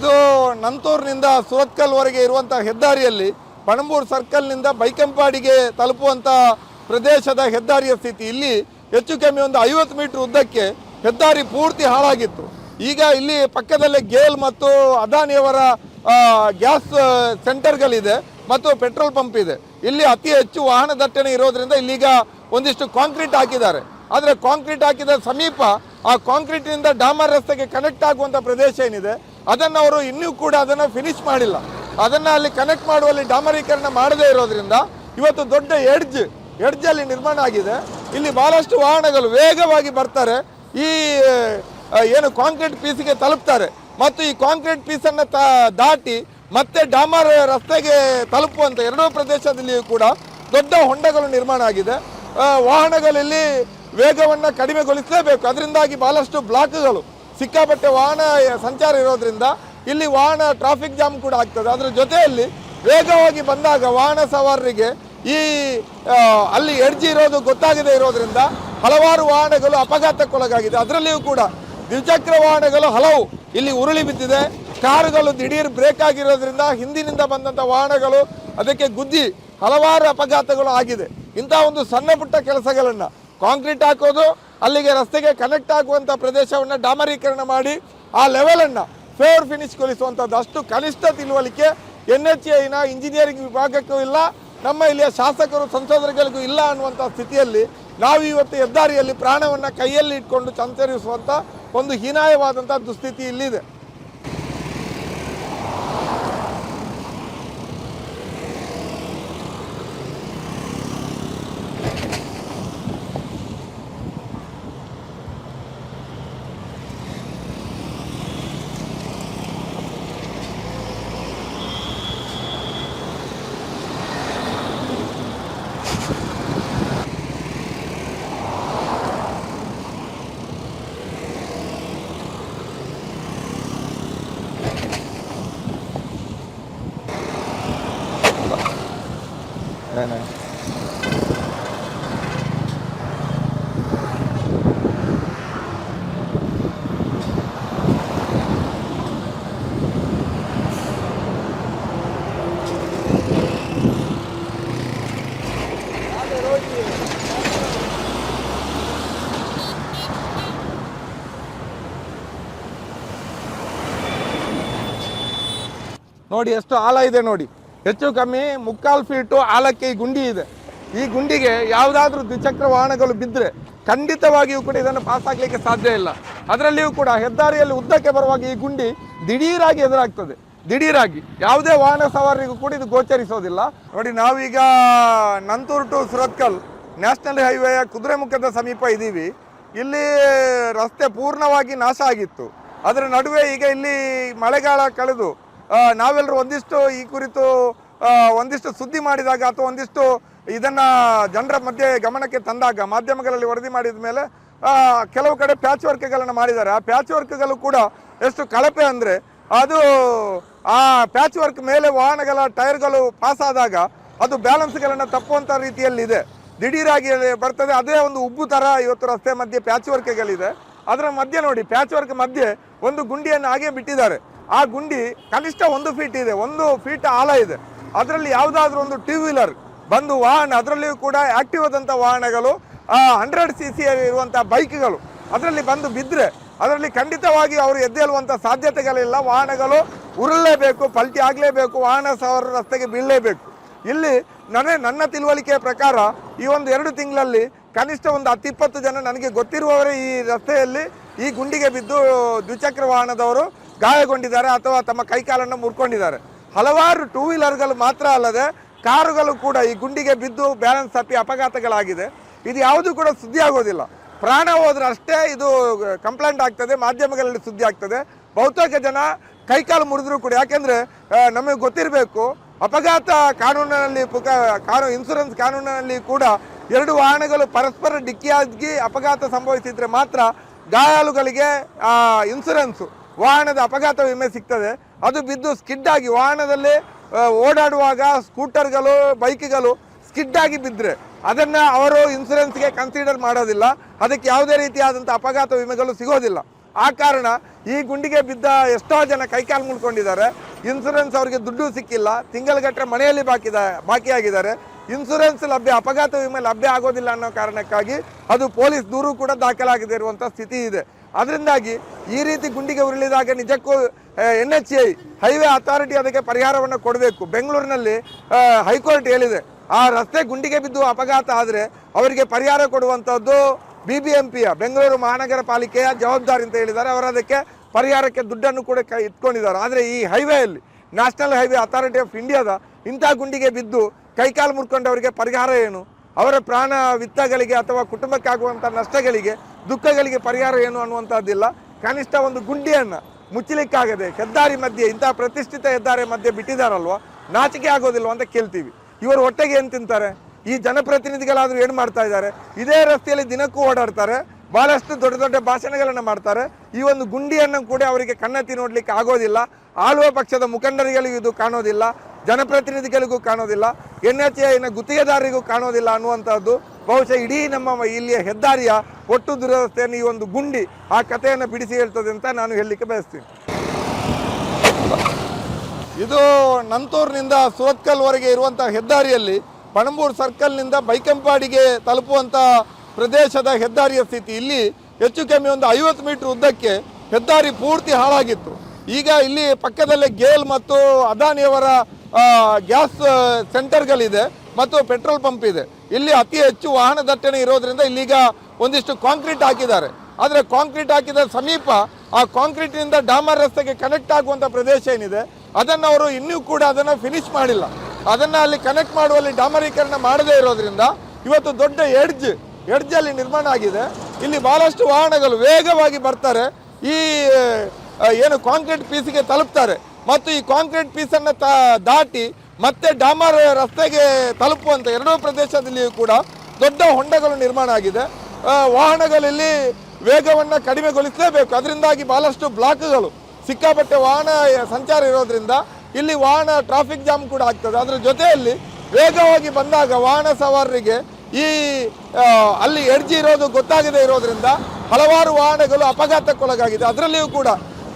ಇದು ನಂತೂರಿನಿಂದ ಸುರತ್ಕಲ್ವರೆಗೆ ಇರುವಂಥ ಹೆದ್ದಾರಿಯಲ್ಲಿ ಪಣಂಬೂರು ಸರ್ಕಲ್ನಿಂದ ಬೈಕಂಪಾಡಿಗೆ ತಲುಪುವಂಥ ಪ್ರದೇಶದ ಹೆದ್ದಾರಿಯ ಸ್ಥಿತಿ. ಇಲ್ಲಿ ಹೆಚ್ಚು ಕಮ್ಮಿ ಒಂದು ಐವತ್ತು ಮೀಟರ್ ಉದ್ದಕ್ಕೆ ಹೆದ್ದಾರಿ ಪೂರ್ತಿ ಹಾಳಾಗಿತ್ತು. ಈಗ ಇಲ್ಲಿ ಪಕ್ಕದಲ್ಲೇ ಗೇಲ್ ಮತ್ತು ಅದಾನಿಯವರ ಗ್ಯಾಸ್ ಸೆಂಟರ್ಗಳಿದೆ ಮತ್ತು ಪೆಟ್ರೋಲ್ ಪಂಪ್ ಇದೆ. ಇಲ್ಲಿ ಅತಿ ಹೆಚ್ಚು ವಾಹನ ದಟ್ಟಣೆ ಇರೋದ್ರಿಂದ ಇಲ್ಲಿಗ ಒಂದಿಷ್ಟು ಕಾಂಕ್ರೀಟ್ ಹಾಕಿದ್ದಾರೆ. ಆದರೆ ಕಾಂಕ್ರೀಟ್ ಹಾಕಿದ ಸಮೀಪ ಆ ಕಾಂಕ್ರೀಟ್ನಿಂದ ಡಾಮರ್ ರಸ್ತೆಗೆ ಕನೆಕ್ಟ್ ಆಗುವಂಥ ಪ್ರದೇಶ ಏನಿದೆ? ಅದನ್ನು ಅವರು ಇನ್ನೂ ಕೂಡ ಅದನ್ನು ಫಿನಿಶ್ ಮಾಡಿಲ್ಲ. ಅದನ್ನು ಅಲ್ಲಿ ಕನೆಕ್ಟ್ ಮಾಡುವಲ್ಲಿ ಡಾಮರೀಕರಣ ಮಾಡದೇ ಇರೋದ್ರಿಂದ ಇವತ್ತು ದೊಡ್ಡ ಎಡ್ಜ್ ಎಡ್ಜ್ ಅಲ್ಲಿ ನಿರ್ಮಾಣ ಆಗಿದೆ. ಇಲ್ಲಿ ಬಹಳಷ್ಟು ವಾಹನಗಳು ವೇಗವಾಗಿ ಬರ್ತಾರೆ. ಈ ಏನು ಕಾಂಕ್ರೀಟ್ ಪೀಸಿಗೆ ತಲುಪ್ತಾರೆ. ಮತ್ತು ಈ ಕಾಂಕ್ರೀಟ್ ಪೀಸನ್ನು ದಾಟಿ ಮತ್ತೆ ಡಾಮರ್ ರಸ್ತೆಗೆ ತಲುಪುವಂಥ ಎರಡೂ ಪ್ರದೇಶದಲ್ಲಿಯೂ ಕೂಡ ದೊಡ್ಡ ಹೊಂಡಗಳು ನಿರ್ಮಾಣ ಆಗಿದೆ. ವಾಹನಗಳಲ್ಲಿ ವೇಗವನ್ನು ಕಡಿಮೆಗೊಳಿಸಲೇಬೇಕು. ಅದರಿಂದಾಗಿ ಬಹಳಷ್ಟು ಬ್ಲಾಕ್ಗಳು ಸಿಕ್ಕಾಪಟ್ಟೆ ವಾಹನ ಸಂಚಾರ ಇರೋದ್ರಿಂದ ಇಲ್ಲಿ ವಾಹನ ಟ್ರಾಫಿಕ್ ಜಾಮ್ ಕೂಡ ಆಗ್ತದೆ. ಅದರ ಜೊತೆಯಲ್ಲಿ ವೇಗವಾಗಿ ಬಂದಾಗ ವಾಹನ ಸವಾರರಿಗೆ ಈ ಅಲ್ಲಿ ಎಡ್ಜಿ ಇರೋದು ಗೊತ್ತಾಗದೇ ಇರೋದ್ರಿಂದ ಹಲವಾರು ವಾಹನಗಳು ಅಪಘಾತಕ್ಕೊಳಗಾಗಿದೆ. ಅದರಲ್ಲಿಯೂ ಕೂಡ ದ್ವಿಚಕ್ರ ವಾಹನಗಳು ಹಲವು ಇಲ್ಲಿ ಉರುಳಿ ಬಿದ್ದಿದೆ. ಕಾರುಗಳು ದಿಢೀರ್ ಬ್ರೇಕ್ ಆಗಿರೋದ್ರಿಂದ ಹಿಂದಿನಿಂದ ಬಂದಂಥ ವಾಹನಗಳು ಅದಕ್ಕೆ ಗುದ್ದಿ ಹಲವಾರು ಅಪಘಾತಗಳು ಆಗಿದೆ. ಇಂಥ ಒಂದು ಸಣ್ಣ ಪುಟ್ಟ ಕೆಲಸಗಳನ್ನು ಕಾಂಕ್ರೀಟ್ ಹಾಕೋದು ಅಲ್ಲಿಗೆ ರಸ್ತೆಗೆ ಕನೆಕ್ಟ್ ಆಗುವಂಥ ಪ್ರದೇಶವನ್ನು ಡಾಮರೀಕರಣ ಮಾಡಿ ಆ ಲೆವೆಲನ್ನು ಫೇರ್ ಫಿನಿಶ್ಗೊಳಿಸುವಂಥದ್ದು ಅಷ್ಟು ಕನಿಷ್ಠ ತಿಳುವಳಿಕೆ ಎನ್ ಎಚ್ ಐನ ಇಂಜಿನಿಯರಿಂಗ್ ವಿಭಾಗಕ್ಕೂ ಇಲ್ಲ, ನಮ್ಮ ಇಲ್ಲಿಯ ಶಾಸಕರು ಸಂಸದರುಗಳಿಗೂ ಇಲ್ಲ ಅನ್ನುವಂಥ ಸ್ಥಿತಿಯಲ್ಲಿ ನಾವು ಇವತ್ತು ಹೆದ್ದಾರಿಯಲ್ಲಿ ಪ್ರಾಣವನ್ನು ಕೈಯಲ್ಲಿ ಇಟ್ಕೊಂಡು ಸಂಚರಿಸುವಂಥ ಒಂದು ಹೀನಾಯವಾದಂಥ ದುಸ್ಥಿತಿ ಇಲ್ಲಿದೆ. ನೋಡಿ ಎಷ್ಟು ಆಳ ಇದೆ ನೋಡಿ. ಹೆಚ್ಚು ಕಮ್ಮಿ ಮುಕ್ಕಾಲು ಫೀಟು ಆಳಕ್ಕೆ ಈ ಗುಂಡಿ ಇದೆ. ಈ ಗುಂಡಿಗೆ ಯಾವುದಾದ್ರೂ ದ್ವಿಚಕ್ರ ವಾಹನಗಳು ಬಿದ್ದರೆ ಖಂಡಿತವಾಗಿಯೂ ಕೂಡ ಇದನ್ನು ಪಾಸ್ ಆಗಲಿಕ್ಕೆ ಸಾಧ್ಯ ಇಲ್ಲ. ಅದರಲ್ಲಿಯೂ ಕೂಡ ಹೆದ್ದಾರಿಯಲ್ಲಿ ಉದ್ದಕ್ಕೆ ಬರುವಾಗ ಈ ಗುಂಡಿ ದಿಢೀರಾಗಿ ಎದುರಾಗ್ತದೆ. ದಿಢೀರಾಗಿ. ಯಾವುದೇ ವಾಹನ ಸವಾರರಿಗೂ ಕೂಡ ಇದು ಗೋಚರಿಸೋದಿಲ್ಲ. ನೋಡಿ, ನಾವೀಗ ನಂತೂರು ಟು ಸುರತ್ಕಲ್ ನ್ಯಾಷನಲ್ ಹೈವೇಯ ಕುದುರೆಮುಖದ ಸಮೀಪ ಇದ್ದೀವಿ. ಇಲ್ಲಿ ರಸ್ತೆ ಪೂರ್ಣವಾಗಿ ನಾಶ ಆಗಿತ್ತು. ಅದರ ನಡುವೆ ಈಗ ಇಲ್ಲಿ ಮಳೆಗಾಲ ಕಳೆದು ನಾವೆಲ್ಲರೂ ಒಂದಿಷ್ಟು ಈ ಕುರಿತು ಒಂದಿಷ್ಟು ಸುದ್ದಿ ಮಾಡಿದಾಗ ಅಥವಾ ಒಂದಿಷ್ಟು ಇದನ್ನು ಜನರ ಮಧ್ಯೆ ಗಮನಕ್ಕೆ ತಂದಾಗ, ಮಾಧ್ಯಮಗಳಲ್ಲಿ ವರದಿ ಮಾಡಿದ ಮೇಲೆ ಕೆಲವು ಕಡೆ ಪ್ಯಾಚ್ ವರ್ಕ್ಗಳನ್ನು ಮಾಡಿದ್ದಾರೆ. ಆ ಪ್ಯಾಚ್ ವರ್ಕ್ಗಳು ಕೂಡ ಎಷ್ಟು ಕಳಪೆ ಅಂದರೆ, ಅದು ಆ ಪ್ಯಾಚ್ ವರ್ಕ್ ಮೇಲೆ ವಾಹನಗಳ ಟೈರ್ಗಳು ಪಾಸ್ ಆದಾಗ ಅದು ಬ್ಯಾಲೆನ್ಸ್ಗಳನ್ನು ತಪ್ಪುವಂಥ ರೀತಿಯಲ್ಲಿದೆ. ದಿಢೀರಾಗಿ ಬರ್ತದೆ. ಅದೇ ಒಂದು ಉಬ್ಬು ಥರ ಇವತ್ತು ರಸ್ತೆ ಮಧ್ಯೆ ಪ್ಯಾಚ್ ವರ್ಕ್ಗಳಿದೆ ಅದರ ಮಧ್ಯೆ ನೋಡಿ ಪ್ಯಾಚ್ ವರ್ಕ್ ಮಧ್ಯೆ ಒಂದು ಗುಂಡಿಯನ್ನು ಹಾಗೆ ಬಿಟ್ಟಿದ್ದಾರೆ. ಆ ಗುಂಡಿ ಕನಿಷ್ಠ ಒಂದು ಫೀಟ್ ಇದೆ, ಒಂದು ಫೀಟ್ ಆಳ ಇದೆ. ಅದರಲ್ಲಿ ಯಾವುದಾದ್ರೂ ಒಂದು ಟೂ ವೀಲರ್ ಬಂದು ವಾಹನ, ಅದರಲ್ಲಿಯೂ ಕೂಡ ಆಕ್ಟಿವ್ ಆದಂಥ ವಾಹನಗಳು ಹಂಡ್ರೆಡ್ ಸಿ ಸಿ ಇರುವಂಥ ಬೈಕ್ಗಳು ಅದರಲ್ಲಿ ಬಂದು ಬಿದ್ದರೆ ಅದರಲ್ಲಿ ಖಂಡಿತವಾಗಿ ಅವರು ಎದ್ದೇಳುವಂಥ ಸಾಧ್ಯತೆಗಳಿಲ್ಲ. ವಾಹನಗಳು ಉರುಳಲೇಬೇಕು ಪಲ್ಟಿ ಆಗಲೇಬೇಕು, ವಾಹನ ಸವಾರ ರಸ್ತೆಗೆ ಬೀಳಲೇಬೇಕು. ಇಲ್ಲಿ ನನಗೆ ನನ್ನ ತಿಳುವಳಿಕೆಯ ಪ್ರಕಾರ ಈ ಒಂದು ಎರಡು ತಿಂಗಳಲ್ಲಿ ಕನಿಷ್ಠ ಒಂದು ಹತ್ತಿಪ್ಪತ್ತು ಜನ ನನಗೆ ಗೊತ್ತಿರುವವರೇ ಈ ರಸ್ತೆಯಲ್ಲಿ ಈ ಗುಂಡಿಗೆ ಬಿದ್ದು ದ್ವಿಚಕ್ರ ವಾಹನದವರು. ಗಾಯಗೊಂಡಿದ್ದಾರೆ ಅಥವಾ ತಮ್ಮ ಕೈಕಾಲನ್ನು ಮುರ್ಕೊಂಡಿದ್ದಾರೆ. ಹಲವಾರು ಟೂ ವೀಲರ್ಗಳು ಮಾತ್ರ ಅಲ್ಲದೆ ಕಾರುಗಳು ಕೂಡ ಈ ಗುಂಡಿಗೆ ಬಿದ್ದು ಬ್ಯಾಲೆನ್ಸ್ ತಪ್ಪಿ ಅಪಘಾತಗಳಾಗಿದೆ. ಇದು ಯಾವುದೂ ಕೂಡ ಸುದ್ದಿ ಆಗೋದಿಲ್ಲ. ಪ್ರಾಣ ಹೋದ್ರೆ ಅಷ್ಟೇ ಇದು ಕಂಪ್ಲೇಂಟ್ ಆಗ್ತದೆ, ಮಾಧ್ಯಮಗಳಲ್ಲಿ ಸುದ್ದಿ ಆಗ್ತದೆ. ಬಹುತೇಕ ಜನ ಕೈಕಾಲು ಮುರಿದ್ರು ಕೂಡ, ಯಾಕೆಂದ್ರೆ ನಮಗೆ ಗೊತ್ತಿರಬೇಕು, ಅಪಘಾತ ಕಾನೂನಿನಲ್ಲಿ ಪುಕ, ಕಾನು ಇನ್ಸೂರೆನ್ಸ್ ಕಾನೂನಿನಲ್ಲಿ ಕೂಡ ಎರಡು ವಾಹನಗಳು ಪರಸ್ಪರ ಡಿಕ್ಕಿಯಾಗಿ ಅಪಘಾತ ಸಂಭವಿಸಿದ್ರೆ ಮಾತ್ರ ಗಾಯಾಳುಗಳಿಗೆ ಇನ್ಸೂರೆನ್ಸ್ ವಾಹನದ ಅಪಘಾತ ವಿಮೆ ಸಿಗ್ತದೆ. ಅದು ಬಿದ್ದು ಸ್ಕಿಡ್ ಆಗಿ ವಾಹನದಲ್ಲಿ ಓಡಾಡುವಾಗ ಸ್ಕೂಟರ್ಗಳು, ಬೈಕ್ಗಳು ಸ್ಕಿಡ್ ಆಗಿ ಬಿದ್ದರೆ ಅದನ್ನು ಅವರು ಇನ್ಸೂರೆನ್ಸ್ಗೆ ಕನ್ಸಿಡರ್ ಮಾಡೋದಿಲ್ಲ. ಅದಕ್ಕೆ ಯಾವುದೇ ರೀತಿಯಾದಂಥ ಅಪಘಾತ ವಿಮೆಗಳು ಸಿಗೋದಿಲ್ಲ. ಆ ಕಾರಣ ಈ ಗುಂಡಿಗೆ ಬಿದ್ದ ಎಷ್ಟೋ ಜನ ಕೈಕಾಲು ಮುಳ್ಕೊಂಡಿದ್ದಾರೆ. ಇನ್ಸೂರೆನ್ಸ್ ಅವರಿಗೆ ದುಡ್ಡು ಸಿಕ್ಕಿಲ್ಲ. ತಿಂಗಳಗಟ್ಟರೆ ಮನೆಯಲ್ಲಿ ಬಾಕಿದ, ಬಾಕಿಯಾಗಿದ್ದಾರೆ. ಇನ್ಸೂರೆನ್ಸ್ ಲಭ್ಯ, ಅಪಘಾತ ವಿಮೆ ಲಭ್ಯ ಆಗೋದಿಲ್ಲ ಅನ್ನೋ ಕಾರಣಕ್ಕಾಗಿ ಅದು ಪೊಲೀಸ್ ದೂರು ಕೂಡ ದಾಖಲಾಗದೇ ಇರುವಂಥ ಸ್ಥಿತಿ ಇದೆ. ಅದರಿಂದಾಗಿ ಈ ರೀತಿ ಗುಂಡಿಗೆ ಉರುಳಿದಾಗ ನಿಜಕ್ಕೂ N H I highway authority ಅದಕ್ಕೆ ಪರಿಹಾರವನ್ನು ಕೊಡಬೇಕು. ಬೆಂಗಳೂರಿನಲ್ಲಿ ಹೈಕೋರ್ಟ್ ಹೇಳಿದೆ, ಆ ರಸ್ತೆ ಗುಂಡಿಗೆ ಬಿದ್ದು ಅಪಘಾತ ಆದರೆ ಅವರಿಗೆ ಪರಿಹಾರ ಕೊಡುವಂಥದ್ದು ಬಿ ಬಿ ಎಂ ಪಿಯ ಬೆಂಗಳೂರು ಮಹಾನಗರ ಪಾಲಿಕೆಯ ಜವಾಬ್ದಾರಿ ಅಂತ ಹೇಳಿದ್ದಾರೆ. ಅವರು ಅದಕ್ಕೆ ಪರಿಹಾರಕ್ಕೆ ದುಡ್ಡನ್ನು ಕೂಡ ಕೈ ಇಟ್ಕೊಂಡಿದ್ದಾರೆ. ಆದರೆ ಈ ಹೈವೇಯಲ್ಲಿ ನ್ಯಾಷನಲ್ ಹೈವೇ ಅಥಾರಿಟಿ ಆಫ್ ಇಂಡಿಯಾದ ಇಂಥ ಗುಂಡಿಗೆ ಬಿದ್ದು ಕೈಕಾಲು ಮುರ್ಕೊಂಡವರಿಗೆ ಪರಿಹಾರ ಏನು? ಅವರ ಪ್ರಾಣ ವಿತ್ತಗಳಿಗೆ ಅಥವಾ ಕುಟುಂಬಕ್ಕಾಗುವಂಥ ನಷ್ಟಗಳಿಗೆ ದುಃಖಗಳಿಗೆ ಪರಿಹಾರ ಏನು ಅನ್ನುವಂಥದ್ದಿಲ್ಲ ಕನಿಷ್ಠ ಒಂದು ಗುಂಡಿಯನ್ನು ಮುಚ್ಚಲಿಕ್ಕಾಗದೆ ಹೆದ್ದಾರಿ ಮಧ್ಯೆ, ಇಂಥ ಪ್ರತಿಷ್ಠಿತ ಹೆದ್ದಾರಿ ಮಧ್ಯೆ ಬಿಟ್ಟಿದ್ದಾರಲ್ವ ನಾಚಿಕೆ ಆಗೋದಿಲ್ವ ಅಂತ ಕೇಳ್ತೀವಿ. ಇವರು ಹೊಟ್ಟೆಗೆ ಏನು ತಿಂತಾರೆ? ಈ ಜನಪ್ರತಿನಿಧಿಗಳಾದರೂ ಏನು ಮಾಡ್ತಾ ಇದ್ದಾರೆ? ಇದೇ ರಸ್ತೆಯಲ್ಲಿ ದಿನಕ್ಕೂ ಓಡಾಡ್ತಾರೆ. ಬಹಳಷ್ಟು ದೊಡ್ಡ ದೊಡ್ಡ ಭಾಷಣಗಳನ್ನು ಮಾಡ್ತಾರೆ. ಈ ಒಂದು ಗುಂಡಿಯನ್ನು ಕೂಡ ಅವರಿಗೆ ಕಣ್ಣತ್ತಿ ನೋಡಲಿಕ್ಕೆ ಆಗೋದಿಲ್ಲ. ಆಳುವ ಪಕ್ಷದ ಮುಖಂಡರಿಗಳಿಗೂ ಇದು ಕಾಣೋದಿಲ್ಲ. ಜನಪ್ರತಿನಿಧಿಗಳಿಗೂ ಕಾಣೋದಿಲ್ಲ. ಎನ್ ಎಚ್ ಎನ ಗುತ್ತಿಗೆದಾರರಿಗೂ ಕಾಣೋದಿಲ್ಲ ಅನ್ನುವಂಥದ್ದು ಬಹುಶಃ ಇಡೀ ನಮ್ಮ ಇಲ್ಲಿಯ ಹೆದ್ದಾರಿಯ ಒಟ್ಟು ದುರವಸ್ಥೆಯನ್ನು ಈ ಒಂದು ಗುಂಡಿ ಆ ಕಥೆಯನ್ನು ಬಿಡಿಸಿ ಹೇಳ್ತದೆ ಅಂತ ನಾನು ಹೇಳಲಿಕ್ಕೆ ಬಯಸ್ತೀನಿ. ಇದು ನಂತೂರಿನಿಂದ ಸುರತ್ಕಲ್ವರೆಗೆ ಇರುವಂಥ ಹೆದ್ದಾರಿಯಲ್ಲಿ ಪಣಂಬೂರು ಸರ್ಕಲ್ನಿಂದ ಬೈಕಂಪಾಡಿಗೆ ತಲುಪುವಂಥ ಪ್ರದೇಶದ ಹೆದ್ದಾರಿಯ ಸ್ಥಿತಿ ಇಲ್ಲಿ ಹೆಚ್ಚು ಕಮ್ಮಿ ಒಂದು ಐವತ್ತು ಮೀಟರ್ ಉದ್ದಕ್ಕೆ ಹೆದ್ದಾರಿ ಪೂರ್ತಿ ಹಾಳಾಗಿತ್ತು. ಈಗ ಇಲ್ಲಿ ಪಕ್ಕದಲ್ಲೇ ಗೇಲ್ ಮತ್ತು ಅದಾನಿಯವರ ಗ್ಯಾಸ್ ಸೆಂಟರ್ಗಳಿದೆ ಮತ್ತು ಪೆಟ್ರೋಲ್ ಪಂಪ್ ಇದೆ. ಇಲ್ಲಿ ಅತಿ ಹೆಚ್ಚು ವಾಹನ ದಟ್ಟಣೆ ಇರೋದ್ರಿಂದ ಇಲ್ಲಿಗ ಒಂದಿಷ್ಟು ಕಾಂಕ್ರೀಟ್ ಹಾಕಿದ್ದಾರೆ. ಆದರೆ ಕಾಂಕ್ರೀಟ್ ಹಾಕಿದ ಸಮೀಪ ಆ ಕಾಂಕ್ರೀಟ್ನಿಂದ ಡಾಮರ್ ರಸ್ತೆಗೆ ಕನೆಕ್ಟ್ ಆಗುವಂಥ ಪ್ರದೇಶ ಏನಿದೆ, ಅದನ್ನು ಅವರು ಇನ್ನೂ ಕೂಡ ಅದನ್ನು ಫಿನಿಶ್ ಮಾಡಿಲ್ಲ. ಅದನ್ನು ಅಲ್ಲಿ ಕನೆಕ್ಟ್ ಮಾಡುವಲ್ಲಿ ಡಾಮರೀಕರಣ ಮಾಡದೇ ಇರೋದ್ರಿಂದ ಇವತ್ತು ದೊಡ್ಡ ಎಡ್ಜ್ ಎಡ್ಜ್ ಅಲ್ಲಿ ನಿರ್ಮಾಣ ಆಗಿದೆ. ಇಲ್ಲಿ ಬಹಳಷ್ಟು ವಾಹನಗಳು ವೇಗವಾಗಿ ಬರ್ತಾರೆ. ಈ ಏನು ಕಾಂಕ್ರೀಟ್ ಪೀಸಿಗೆ ತಲುಪ್ತಾರೆ. ಮತ್ತು ಈ ಕಾಂಕ್ರೀಟ್ ಪೀಸನ್ನು ದಾಟಿ ಮತ್ತೆ ಡಾಮರ್ ರಸ್ತೆಗೆ ತಲುಪುವಂಥ ಎರಡೂ ಪ್ರದೇಶದಲ್ಲಿಯೂ ಕೂಡ ದೊಡ್ಡ ಹೊಂಡಗಳು ನಿರ್ಮಾಣ ಆಗಿದೆ. ವಾಹನಗಳಲ್ಲಿ ವೇಗವನ್ನು ಕಡಿಮೆಗೊಳಿಸಲೇಬೇಕು. ಅದರಿಂದಾಗಿ ಬಹಳಷ್ಟು ಬ್ಲಾಕ್ಗಳು, ಸಿಕ್ಕಾಪಟ್ಟೆ ವಾಹನ ಸಂಚಾರ ಇರೋದ್ರಿಂದ ಇಲ್ಲಿ ವಾಹನ ಟ್ರಾಫಿಕ್ ಜಾಮ್ ಕೂಡ ಆಗ್ತದೆ. ಅದರ ಜೊತೆಯಲ್ಲಿ ವೇಗವಾಗಿ ಬಂದಾಗ ವಾಹನ ಸವಾರರಿಗೆ ಈ ಅಲ್ಲಿ ಎಡ್ಜಿ ಇರೋದು ಗೊತ್ತಾಗದೇ ಇರೋದ್ರಿಂದ ಹಲವಾರು ವಾಹನಗಳು ಅಪಘಾತಕ್ಕೊಳಗಾಗಿದೆ. ಅದರಲ್ಲಿಯೂ ಕೂಡ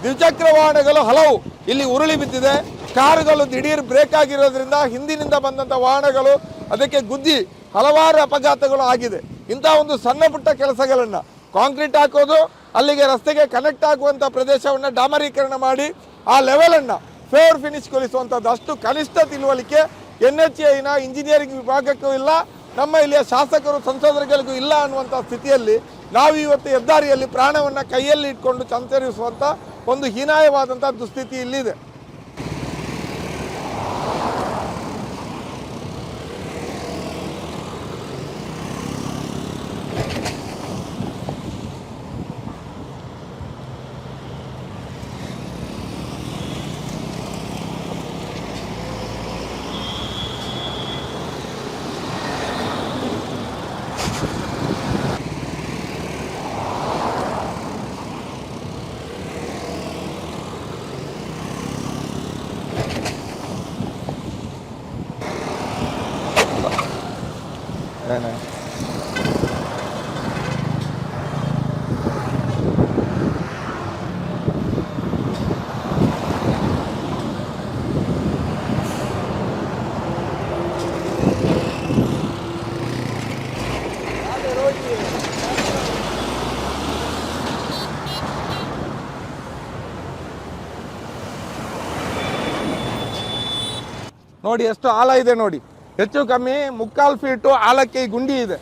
ದ್ವಿಚಕ್ರ ವಾಹನಗಳು ಹಲವು ಇಲ್ಲಿ ಉರುಳಿ ಬಿದ್ದಿದೆ. ಕಾರುಗಳು ದಿಢೀರ್ ಬ್ರೇಕ್ ಆಗಿರೋದ್ರಿಂದ ಹಿಂದಿನಿಂದ ಬಂದಂಥ ವಾಹನಗಳು ಅದಕ್ಕೆ ಗುದ್ದಿ ಹಲವಾರು ಅಪಘಾತಗಳು ಆಗಿದೆ. ಇಂಥ ಒಂದು ಸಣ್ಣ ಪುಟ್ಟ ಕೆಲಸಗಳನ್ನು ಕಾಂಕ್ರೀಟ್ ಹಾಕೋದು, ಅಲ್ಲಿಗೆ ರಸ್ತೆಗೆ ಕನೆಕ್ಟ್ ಆಗುವಂಥ ಪ್ರದೇಶವನ್ನು ಡಾಮರೀಕರಣ ಮಾಡಿ, ಆ ಲೆವೆಲನ್ನು ಫೇವರ್ ಫಿನಿಶ್ಗೊಳಿಸುವಂಥದ್ದು ಅಷ್ಟು ಕನಿಷ್ಠ ತಿಳುವಳಿಕೆ ಎನ್ ಎಚ್ ಐನ ಇಂಜಿನಿಯರಿಂಗ್ ವಿಭಾಗಕ್ಕೂ ಇಲ್ಲ. ನಮ್ಮ ಇಲ್ಲಿಯ ಶಾಸಕರು ಸಂಸದರುಗಳಿಗೂ ಇಲ್ಲ ಅನ್ನುವಂಥ ಸ್ಥಿತಿಯಲ್ಲಿ ನಾವು ಇವತ್ತು ಹೆದ್ದಾರಿಯಲ್ಲಿ ಪ್ರಾಣವನ್ನು ಕೈಯಲ್ಲಿ ಇಟ್ಕೊಂಡು ಸಂಚರಿಸುವಂಥ ಒಂದು ಹೀನಾಯವಾದಂಥ ದುಸ್ಥಿತಿ ಇಲ್ಲಿದೆ. ನೋಡಿ ಎಷ್ಟು ಆಳ ಇದೆ ನೋಡಿ. ಹೆಚ್ಚು ಕಮ್ಮಿ ಮುಕ್ಕಾಲು ಫೀಟು ಆಳಕ್ಕೆ ಗುಂಡಿ ಇದೆ.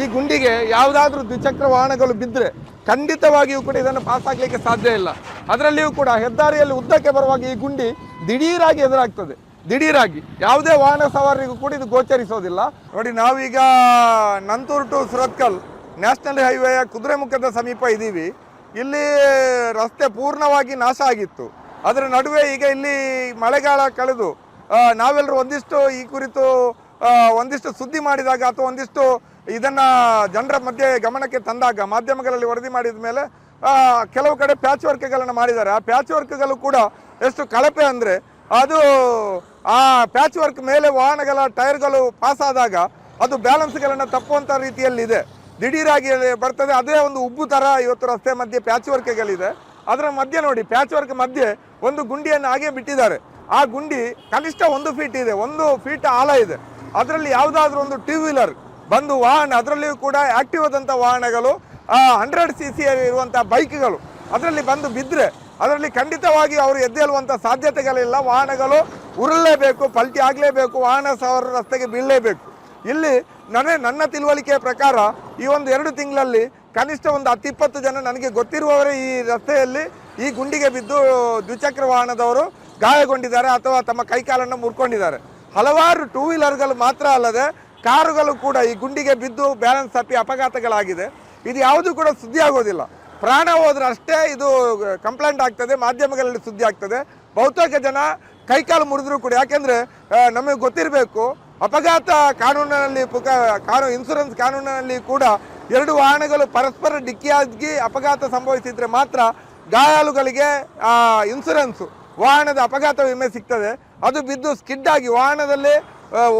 ಈ ಗುಂಡಿಗೆ ಯಾವುದಾದ್ರೂ ದ್ವಿಚಕ್ರ ವಾಹನಗಳು ಬಿದ್ದರೆ ಖಂಡಿತವಾಗಿಯೂ ಕೂಡ ಇದನ್ನು ಪಾಸ್ ಆಗಲಿಕ್ಕೆ ಸಾಧ್ಯ ಇಲ್ಲ. ಅದರಲ್ಲಿಯೂ ಕೂಡ ಹೆದ್ದಾರಿಯಲ್ಲಿ ಉದ್ದಕ್ಕೆ ಬರುವಾಗ ಈ ಗುಂಡಿ ದಿಢೀರಾಗಿ ಎದುರಾಗ್ತದೆ. ದಿಢೀರಾಗಿ. ಯಾವುದೇ ವಾಹನ ಸವಾರಿಗೂ ಕೂಡ ಇದು ಗೋಚರಿಸೋದಿಲ್ಲ. ನೋಡಿ, ನಾವೀಗ ನಂತೂರು ಟು ಸುರತ್ಕಲ್ ನ್ಯಾಷನಲ್ ಹೈವೇಯ ಕುದುರೆಮುಖದ ಸಮೀಪ ಇದ್ದೀವಿ. ಇಲ್ಲಿ ರಸ್ತೆ ಪೂರ್ಣವಾಗಿ ನಾಶ ಆಗಿತ್ತು. ಅದರ ನಡುವೆ ಈಗ ಇಲ್ಲಿ ಮಳೆಗಾಲ ಕಳೆದು ನಾವೆಲ್ಲರೂ ಒಂದಿಷ್ಟು ಈ ಕುರಿತು ಒಂದಿಷ್ಟು ಸುದ್ದಿ ಮಾಡಿದಾಗ ಅಥವಾ ಒಂದಿಷ್ಟು ಇದನ್ನ ಜನರ ಮಧ್ಯೆ ಗಮನಕ್ಕೆ ತಂದಾಗ, ಮಾಧ್ಯಮಗಳಲ್ಲಿ ವರದಿ ಮಾಡಿದ ಮೇಲೆ ಕೆಲವು ಕಡೆ ಪ್ಯಾಚ್ ವರ್ಕ್ಗಳನ್ನು ಮಾಡಿದ್ದಾರೆ. ಆ ಪ್ಯಾಚ್ ವರ್ಕ್ಗಳು ಕೂಡ ಎಷ್ಟು ಕಳಪೆ ಅಂದರೆ, ಅದು ಆ ಪ್ಯಾಚ್ ವರ್ಕ್ ಮೇಲೆ ವಾಹನಗಳ ಟೈರ್ಗಳು ಪಾಸ್ ಆದಾಗ ಅದು ಬ್ಯಾಲೆನ್ಸ್ಗಳನ್ನು ತಪ್ಪುವಂಥ ರೀತಿಯಲ್ಲಿದೆ. ದಿಢೀರಾಗಿ ಬರ್ತದೆ. ಅದೇ ಒಂದು ಉಬ್ಬು ಥರ ಇವತ್ತು ರಸ್ತೆ ಮಧ್ಯೆ ಪ್ಯಾಚ್ ವರ್ಕ್ಗಳಿದೆ ಅದರ ಮಧ್ಯೆ ನೋಡಿ ಪ್ಯಾಚ್ ವರ್ಕ್ ಮಧ್ಯೆ ಒಂದು ಗುಂಡಿಯನ್ನು ಹಾಗೆ ಬಿಟ್ಟಿದ್ದಾರೆ. ಆ ಗುಂಡಿ ಕನಿಷ್ಠ ಒಂದು ಫೀಟ್ ಇದೆ, ಒಂದು ಫೀಟ್ ಆಳ ಇದೆ. ಅದರಲ್ಲಿ ಯಾವುದಾದ್ರೂ ಒಂದು ಟೂ ವೀಲರ್ ಬಂದು ವಾಹನ, ಅದರಲ್ಲಿಯೂ ಕೂಡ ಆಕ್ಟಿವ್ ಆದಂಥ ವಾಹನಗಳು ಹಂಡ್ರೆಡ್ ಸಿ ಸಿ ಇರುವಂಥ ಬೈಕ್ಗಳು ಅದರಲ್ಲಿ ಬಂದು ಬಿದ್ದರೆ ಅದರಲ್ಲಿ ಖಂಡಿತವಾಗಿ ಅವರು ಎದ್ದೇಳುವಂಥ ಸಾಧ್ಯತೆಗಳಿಲ್ಲ. ವಾಹನಗಳು ಉರುಳಲೇಬೇಕು, ಪಲ್ಟಿ ಆಗಲೇಬೇಕು, ವಾಹನ ಸವಾರ ರಸ್ತೆಗೆ ಬೀಳಲೇಬೇಕು. ಇಲ್ಲಿ ನನಗೆ ನನ್ನ ತಿಳುವಳಿಕೆಯ ಪ್ರಕಾರ ಈ ಒಂದು ಎರಡು ತಿಂಗಳಲ್ಲಿ ಕನಿಷ್ಠ ಒಂದು ಹತ್ತಿಪ್ಪತ್ತು ಜನ ನನಗೆ ಗೊತ್ತಿರುವವರೇ ಈ ರಸ್ತೆಯಲ್ಲಿ ಈ ಗುಂಡಿಗೆ ಬಿದ್ದು ದ್ವಿಚಕ್ರ ವಾಹನದವರು. ಗಾಯಗೊಂಡಿದ್ದಾರೆ ಅಥವಾ ತಮ್ಮ ಕೈಕಾಲನ್ನು ಮುರ್ಕೊಂಡಿದ್ದಾರೆ. ಹಲವಾರು ಟೂ ವೀಲರ್ಗಳು ಮಾತ್ರ ಅಲ್ಲದೆ ಕಾರುಗಳು ಕೂಡ ಈ ಗುಂಡಿಗೆ ಬಿದ್ದು ಬ್ಯಾಲೆನ್ಸ್ ತಪ್ಪಿ ಅಪಘಾತಗಳಾಗಿದೆ. ಇದು ಯಾವುದು ಕೂಡ ಸುದ್ದಿ ಆಗೋದಿಲ್ಲ. ಪ್ರಾಣ ಹೋದ್ರೆ ಅಷ್ಟೇ ಇದು ಕಂಪ್ಲೇಂಟ್ ಆಗ್ತದೆ, ಮಾಧ್ಯಮಗಳಲ್ಲಿ ಸುದ್ದಿ ಆಗ್ತದೆ. ಬಹುತೇಕ ಜನ ಕೈಕಾಲು ಮುರಿದ್ರು ಕೂಡ, ಯಾಕೆಂದ್ರೆ ನಮಗೆ ಗೊತ್ತಿರಬೇಕು, ಅಪಘಾತ ಕಾನೂನಿನಲ್ಲಿ ಪುಕ, ಕಾನೂ ಇನ್ಸೂರೆನ್ಸ್ ಕಾನೂನಿನಲ್ಲಿ ಕೂಡ ಎರಡು ವಾಹನಗಳು ಪರಸ್ಪರ ಡಿಕ್ಕಿಯಾಗಿ ಅಪಘಾತ ಸಂಭವಿಸಿದ್ರೆ ಮಾತ್ರ ಗಾಯಾಳುಗಳಿಗೆ ಇನ್ಸೂರೆನ್ಸ್ ವಾಹನದ ಅಪಘಾತ ವಿಮೆ ಸಿಗ್ತದೆ. ಅದು ಬಿದ್ದು ಸ್ಕಿಡ್ ಆಗಿ ವಾಹನದಲ್ಲಿ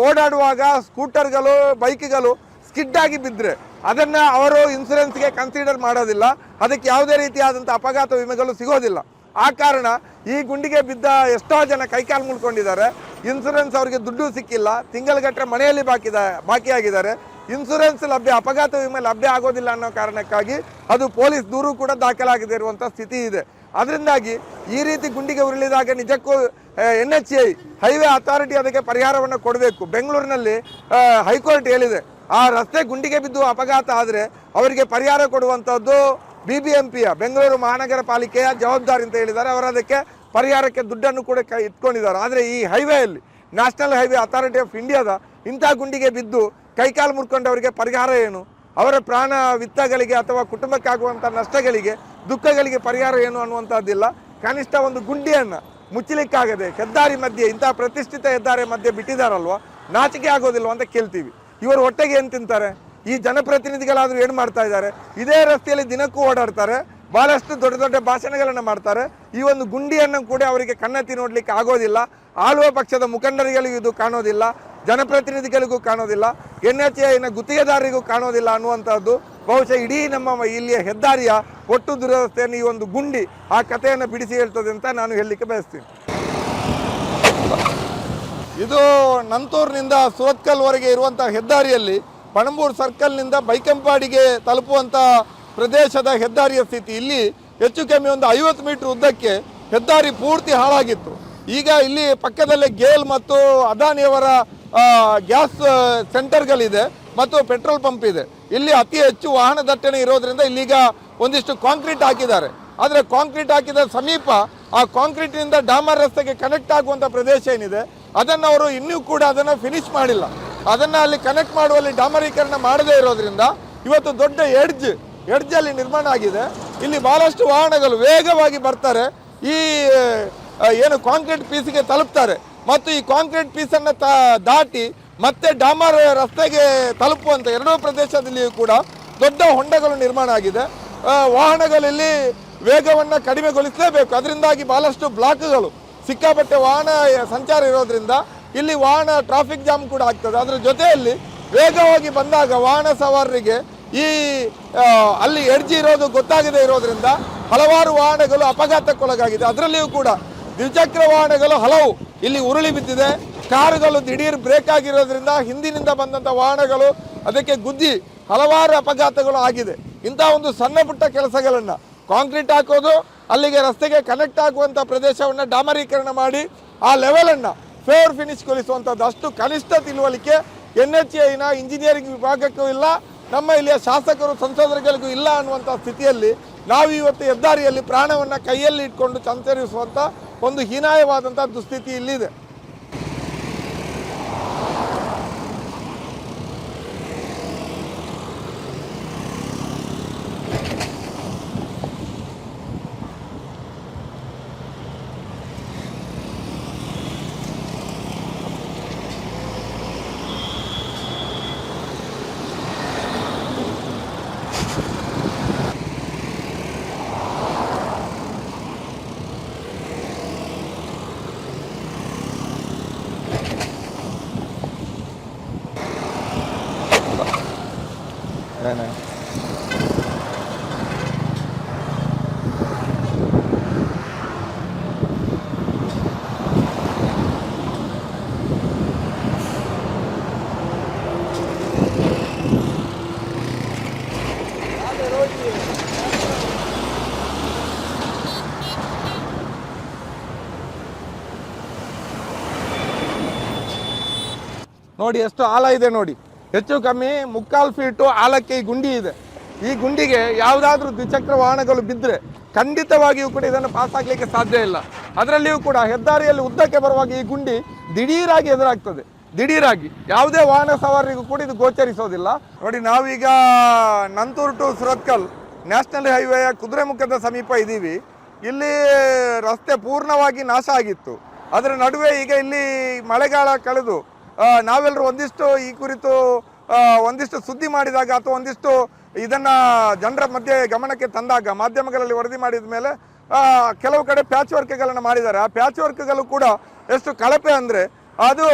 ಓಡಾಡುವಾಗ ಸ್ಕೂಟರ್ಗಳು, ಬೈಕ್ಗಳು ಸ್ಕಿಡ್ ಆಗಿ ಬಿದ್ದರೆ ಅದನ್ನು ಅವರು ಇನ್ಸೂರೆನ್ಸ್ಗೆ ಕನ್ಸಿಡರ್ ಮಾಡೋದಿಲ್ಲ. ಅದಕ್ಕೆ ಯಾವುದೇ ರೀತಿಯಾದಂಥ ಅಪಘಾತ ವಿಮೆಗಳು ಸಿಗೋದಿಲ್ಲ. ಆ ಕಾರಣ ಈ ಗುಂಡಿಗೆ ಬಿದ್ದ ಎಷ್ಟೋ ಜನ ಕೈಕಾಲು ಮುಳ್ಕೊಂಡಿದ್ದಾರೆ. ಇನ್ಸೂರೆನ್ಸ್ ಅವರಿಗೆ ದುಡ್ಡು ಸಿಕ್ಕಿಲ್ಲ. ತಿಂಗಳಗಟ್ಟರೆ ಮನೆಯಲ್ಲಿ ಬಾಕಿದ, ಬಾಕಿಯಾಗಿದ್ದಾರೆ. ಇನ್ಸೂರೆನ್ಸ್ ಲಭ್ಯ, ಅಪಘಾತ ವಿಮೆ ಲಭ್ಯ ಆಗೋದಿಲ್ಲ ಅನ್ನೋ ಕಾರಣಕ್ಕಾಗಿ ಅದು ಪೊಲೀಸ್ ದೂರು ಕೂಡ ದಾಖಲಾಗದೇ ಇರುವಂಥ ಸ್ಥಿತಿ ಇದೆ. ಅದರಿಂದಾಗಿ ಈ ರೀತಿ ಗುಂಡಿಗೆ ಉರುಳಿದಾಗ ನಿಜಕ್ಕೂ N H I highway authority ಅದಕ್ಕೆ ಪರಿಹಾರವನ್ನು ಕೊಡಬೇಕು. ಬೆಂಗಳೂರಿನಲ್ಲಿ ಹೈಕೋರ್ಟ್ ಹೇಳಿದೆ, ಆ ರಸ್ತೆ ಗುಂಡಿಗೆ ಬಿದ್ದು ಅಪಘಾತ ಆದರೆ ಅವರಿಗೆ ಪರಿಹಾರ ಕೊಡುವಂಥದ್ದು ಬಿ ಬಿ ಎಂ ಪಿಯ ಬೆಂಗಳೂರು ಮಹಾನಗರ ಪಾಲಿಕೆಯ ಜವಾಬ್ದಾರಿ ಅಂತ ಹೇಳಿದ್ದಾರೆ. ಅವರು ಅದಕ್ಕೆ ಪರಿಹಾರಕ್ಕೆ ದುಡ್ಡನ್ನು ಕೂಡ ಕೈ ಇಟ್ಕೊಂಡಿದ್ದಾರೆ. ಆದರೆ ಈ ಹೈವೇಯಲ್ಲಿ ನ್ಯಾಷನಲ್ ಹೈವೇ ಅಥಾರಿಟಿ ಆಫ್ ಇಂಡಿಯಾದ ಇಂಥ ಗುಂಡಿಗೆ ಬಿದ್ದು ಕೈಕಾಲು ಮುರ್ಕೊಂಡವರಿಗೆ ಪರಿಹಾರ ಏನು? ಅವರ ಪ್ರಾಣ, ವಿತ್ತಗಳಿಗೆ ಅಥವಾ ಕುಟುಂಬಕ್ಕಾಗುವಂಥ ನಷ್ಟಗಳಿಗೆ ದುಃಖಗಳಿಗೆ ಪರಿಹಾರ ಏನು ಅನ್ನುವಂಥದ್ದಿಲ್ಲ. ಕನಿಷ್ಠ ಒಂದು ಗುಂಡಿಯನ್ನು ಮುಚ್ಚಲಿಕ್ಕಾಗದೆ ಹೆದ್ದಾರಿ ಮಧ್ಯೆ, ಇಂಥ ಪ್ರತಿಷ್ಠಿತ ಹೆದ್ದಾರಿ ಮಧ್ಯೆ ಬಿಟ್ಟಿದ್ದಾರಲ್ವ ನಾಚಿಕೆ ಆಗೋದಿಲ್ವ ಅಂತ ಕೇಳ್ತೀವಿ. ಇವರು ಹೊಟ್ಟೆಗೆ ಏನು ತಿಂತಾರೆ? ಈ ಜನಪ್ರತಿನಿಧಿಗಳಾದರೂ ಏನು ಮಾಡ್ತಾ ಇದ್ದಾರೆ? ಇದೇ ರಸ್ತೆಯಲ್ಲಿ ದಿನಕ್ಕೂ ಓಡಾಡ್ತಾರೆ ಭಾಳಷ್ಟು ದೊಡ್ಡ ದೊಡ್ಡ ಭಾಷಣಗಳನ್ನು ಮಾಡ್ತಾರೆ. ಈ ಒಂದು ಗುಂಡಿಯನ್ನು ಕೂಡ ಅವರಿಗೆ ಕಣ್ಣೆತ್ತಿ ನೋಡಲಿಕ್ಕೆ ಆಗೋದಿಲ್ಲ. ಆಳುವ ಪಕ್ಷದ ಮುಖಂಡರಿಗಳಿಗೂ ಇದು ಕಾಣೋದಿಲ್ಲ, ಜನಪ್ರತಿನಿಧಿಗಳಿಗೂ ಕಾಣೋದಿಲ್ಲ ಎನ್ ಎಚ್ ಐನ ಗುತ್ತಿಗೆದಾರರಿಗೂ ಕಾಣೋದಿಲ್ಲ ಅನ್ನುವಂಥದ್ದು ಬಹುಶಃ ಇಡೀ ನಮ್ಮ ಇಲ್ಲಿಯ ಹೆದ್ದಾರಿಯ ಒಟ್ಟು ದುರವಸ್ಥೆಯನ್ನು ಈ ಒಂದು ಗುಂಡಿ ಆ ಕಥೆಯನ್ನು ಬಿಡಿಸಿ ಹೇಳ್ತದೆ ಅಂತ ನಾನು ಹೇಳಲಿಕ್ಕೆ ಬಯಸ್ತೀನಿ. ಇದು ನಂತೂರಿನಿಂದ ಸುರತ್ಕಲ್ವರೆಗೆ ಇರುವಂಥ ಹೆದ್ದಾರಿಯಲ್ಲಿ ಪಣಂಬೂರು ಸರ್ಕಲ್ನಿಂದ ಬೈಕಂಪಾಡಿಗೆ ತಲುಪುವಂಥ ಪ್ರದೇಶದ ಹೆದ್ದಾರಿಯ ಸ್ಥಿತಿ. ಇಲ್ಲಿ ಹೆಚ್ಚು ಕಮ್ಮಿ ಒಂದು ಐವತ್ತು ಮೀಟರ್ ಉದ್ದಕ್ಕೆ ಹೆದ್ದಾರಿ ಪೂರ್ತಿ ಹಾಳಾಗಿತ್ತು. ಈಗ ಇಲ್ಲಿ ಪಕ್ಕದಲ್ಲೇ ಗೇಲ್ ಮತ್ತು ಅದಾನಿಯವರ ಗ್ಯಾಸ್ ಸೆಂಟರ್ಗಳಿದೆ ಮತ್ತು ಪೆಟ್ರೋಲ್ ಪಂಪ್ ಇದೆ. ಇಲ್ಲಿ ಅತಿ ಹೆಚ್ಚು ವಾಹನ ದಟ್ಟಣೆ ಇರೋದ್ರಿಂದ ಇಲ್ಲಿಗ ಒಂದಿಷ್ಟು ಕಾಂಕ್ರೀಟ್ ಹಾಕಿದ್ದಾರೆ. ಆದರೆ ಕಾಂಕ್ರೀಟ್ ಹಾಕಿದ ಸಮೀಪ ಆ ಕಾಂಕ್ರೀಟ್ನಿಂದ ಡಾಮರ್ ರಸ್ತೆಗೆ ಕನೆಕ್ಟ್ ಆಗುವಂಥ ಪ್ರದೇಶ ಏನಿದೆ, ಅದನ್ನು ಅವರು ಇನ್ನೂ ಕೂಡ ಅದನ್ನು ಫಿನಿಶ್ ಮಾಡಿಲ್ಲ. ಅದನ್ನು ಅಲ್ಲಿ ಕನೆಕ್ಟ್ ಮಾಡುವಲ್ಲಿ ಡಾಮರೀಕರಣ ಮಾಡದೇ ಇರೋದ್ರಿಂದ ಇವತ್ತು ದೊಡ್ಡ ಎಡ್ಜ್ ಎಡ್ಜ್ ಅಲ್ಲಿ ನಿರ್ಮಾಣ ಆಗಿದೆ. ಇಲ್ಲಿ ಬಹಳಷ್ಟು ವಾಹನಗಳು ವೇಗವಾಗಿ ಬರ್ತಾರೆ. ಈ ಏನು ಕಾಂಕ್ರೀಟ್ ಪೀಸಿಗೆ ತಲುಪ್ತಾರೆ. ಮತ್ತು ಈ ಕಾಂಕ್ರೀಟ್ ಪೀಸನ್ನು ತ, ದಾಟಿ ಮತ್ತೆ ಡಾಮರ್ ರಸ್ತೆಗೆ ತಲುಪುವಂಥ ಎರಡೂ ಪ್ರದೇಶದಲ್ಲಿಯೂ ಕೂಡ ದೊಡ್ಡ ಹೊಂಡಗಳು ನಿರ್ಮಾಣ ಆಗಿದೆ. ವಾಹನಗಳಲ್ಲಿ ವೇಗವನ್ನು ಕಡಿಮೆಗೊಳಿಸಲೇಬೇಕು. ಅದರಿಂದಾಗಿ ಬಹಳಷ್ಟು ಬ್ಲಾಕ್ಗಳು, ಸಿಕ್ಕಾಪಟ್ಟೆ ವಾಹನ ಸಂಚಾರ ಇರೋದ್ರಿಂದ ಇಲ್ಲಿ ವಾಹನ ಟ್ರಾಫಿಕ್ ಜಾಮ್ ಕೂಡ ಆಗ್ತದೆ. ಅದರ ಜೊತೆಯಲ್ಲಿ ವೇಗವಾಗಿ ಬಂದಾಗ ವಾಹನ ಸವಾರರಿಗೆ ಈ ಅಲ್ಲಿ ಎಡ್ಜಿ ಇರೋದು ಗೊತ್ತಾಗದೇ ಇರೋದ್ರಿಂದ ಹಲವಾರು ವಾಹನಗಳು ಅಪಘಾತಕ್ಕೊಳಗಾಗಿದೆ. ಅದರಲ್ಲಿಯೂ ಕೂಡ ದ್ವಿಚಕ್ರ ವಾಹನಗಳು ಹಲವು ಇಲ್ಲಿ ಉರುಳಿ ಬಿದ್ದಿದೆ. ಕಾರುಗಳು ದಿಢೀರ್ ಬ್ರೇಕ್ ಆಗಿರೋದ್ರಿಂದ ಹಿಂದಿನಿಂದ ಬಂದಂಥ ವಾಹನಗಳು ಅದಕ್ಕೆ ಗುದ್ದಿ ಹಲವಾರು ಅಪಘಾತಗಳು ಆಗಿದೆ. ಇಂಥ ಒಂದು ಸಣ್ಣ ಪುಟ್ಟ ಕೆಲಸಗಳನ್ನು ಕಾಂಕ್ರೀಟ್ ಹಾಕೋದು, ಅಲ್ಲಿಗೆ ರಸ್ತೆಗೆ ಕನೆಕ್ಟ್ ಆಗುವಂಥ ಪ್ರದೇಶವನ್ನು ಡಾಮರೀಕರಣ ಮಾಡಿ, ಆ ಲೆವೆಲನ್ನು ಫೇವರ್ ಫಿನಿಶ್ ಕೊಲಿಸುವಂಥದ್ದು. ಅಷ್ಟು ಕನಿಷ್ಠ ತಿಳುವಳಿಕೆ ಎನ್ ಎಚ್ ಐನ ಇಂಜಿನಿಯರಿಂಗ್ ವಿಭಾಗಕ್ಕೂ ಇಲ್ಲ, ನಮ್ಮ ಇಲ್ಲಿಯ ಶಾಸಕರು ಸಂಸದರುಗಳಿಗೂ ಇಲ್ಲ ಅನ್ನುವಂಥ ಸ್ಥಿತಿಯಲ್ಲಿ ನಾವು ಇವತ್ತು ಹೆದ್ದಾರಿಯಲ್ಲಿ ಪ್ರಾಣವನ್ನು ಕೈಯಲ್ಲಿ ಇಟ್ಕೊಂಡು ಸಂಚರಿಸುವಂಥ ಒಂದು ಹೀನಾಯವಾದಂಥ ದುಸ್ಥಿತಿ ಇಲ್ಲಿದೆ. रहना है ನೋಡಿ ಎಷ್ಟು ಆಲ ಇದೆ ನೋಡಿ ಹೆಚ್ಚು ಕಮ್ಮಿ ಮುಕ್ಕಾಲು ಫೀಟು ಆಳಕ್ಕೆ ಈ ಗುಂಡಿ ಇದೆ. ಈ ಗುಂಡಿಗೆ ಯಾವುದಾದ್ರೂ ದ್ವಿಚಕ್ರ ವಾಹನಗಳು ಬಿದ್ದರೆ ಖಂಡಿತವಾಗಿಯೂ ಕೂಡ ಇದನ್ನು ಪಾಸ್ ಆಗಲಿಕ್ಕೆ ಸಾಧ್ಯ ಇಲ್ಲ. ಅದರಲ್ಲಿಯೂ ಕೂಡ ಹೆದ್ದಾರಿಯಲ್ಲಿ ಉದ್ದಕ್ಕೆ ಬರುವಾಗ ಈ ಗುಂಡಿ ದಿಢೀರಾಗಿ ಎದುರಾಗ್ತದೆ. ದಿಢೀರಾಗಿ. ಯಾವುದೇ ವಾಹನ ಸವಾರರಿಗೂ ಕೂಡ ಇದು ಗೋಚರಿಸೋದಿಲ್ಲ. ನೋಡಿ, ನಾವೀಗ ನಂತೂರು ಟು ಸುರತ್ಕಲ್ ನ್ಯಾಷನಲ್ ಹೈವೇಯ ಕುದುರೆಮುಖದ ಸಮೀಪ ಇದ್ದೀವಿ. ಇಲ್ಲಿ ರಸ್ತೆ ಪೂರ್ಣವಾಗಿ ನಾಶ ಆಗಿತ್ತು. ಅದರ ನಡುವೆ ಈಗ ಇಲ್ಲಿ ಮಳೆಗಾಲ ಕಳೆದು ನಾವೆಲ್ಲರೂ ಒಂದಿಷ್ಟು ಈ ಕುರಿತು ಒಂದಿಷ್ಟು ಸುದ್ದಿ ಮಾಡಿದಾಗ ಅಥವಾ ಒಂದಿಷ್ಟು ಇದನ್ನ ಜನರ ಮಧ್ಯೆ ಗಮನಕ್ಕೆ ತಂದಾಗ, ಮಾಧ್ಯಮಗಳಲ್ಲಿ ವರದಿ ಮಾಡಿದ ಮೇಲೆ ಕೆಲವು ಕಡೆ ಪ್ಯಾಚ್ ವರ್ಕ್ಗಳನ್ನು ಮಾಡಿದ್ದಾರೆ. ಆ ಪ್ಯಾಚ್ ವರ್ಕ್ಗಳು ಕೂಡ ಎಷ್ಟು ಕಳಪೆ ಅಂದರೆ, ಅದು,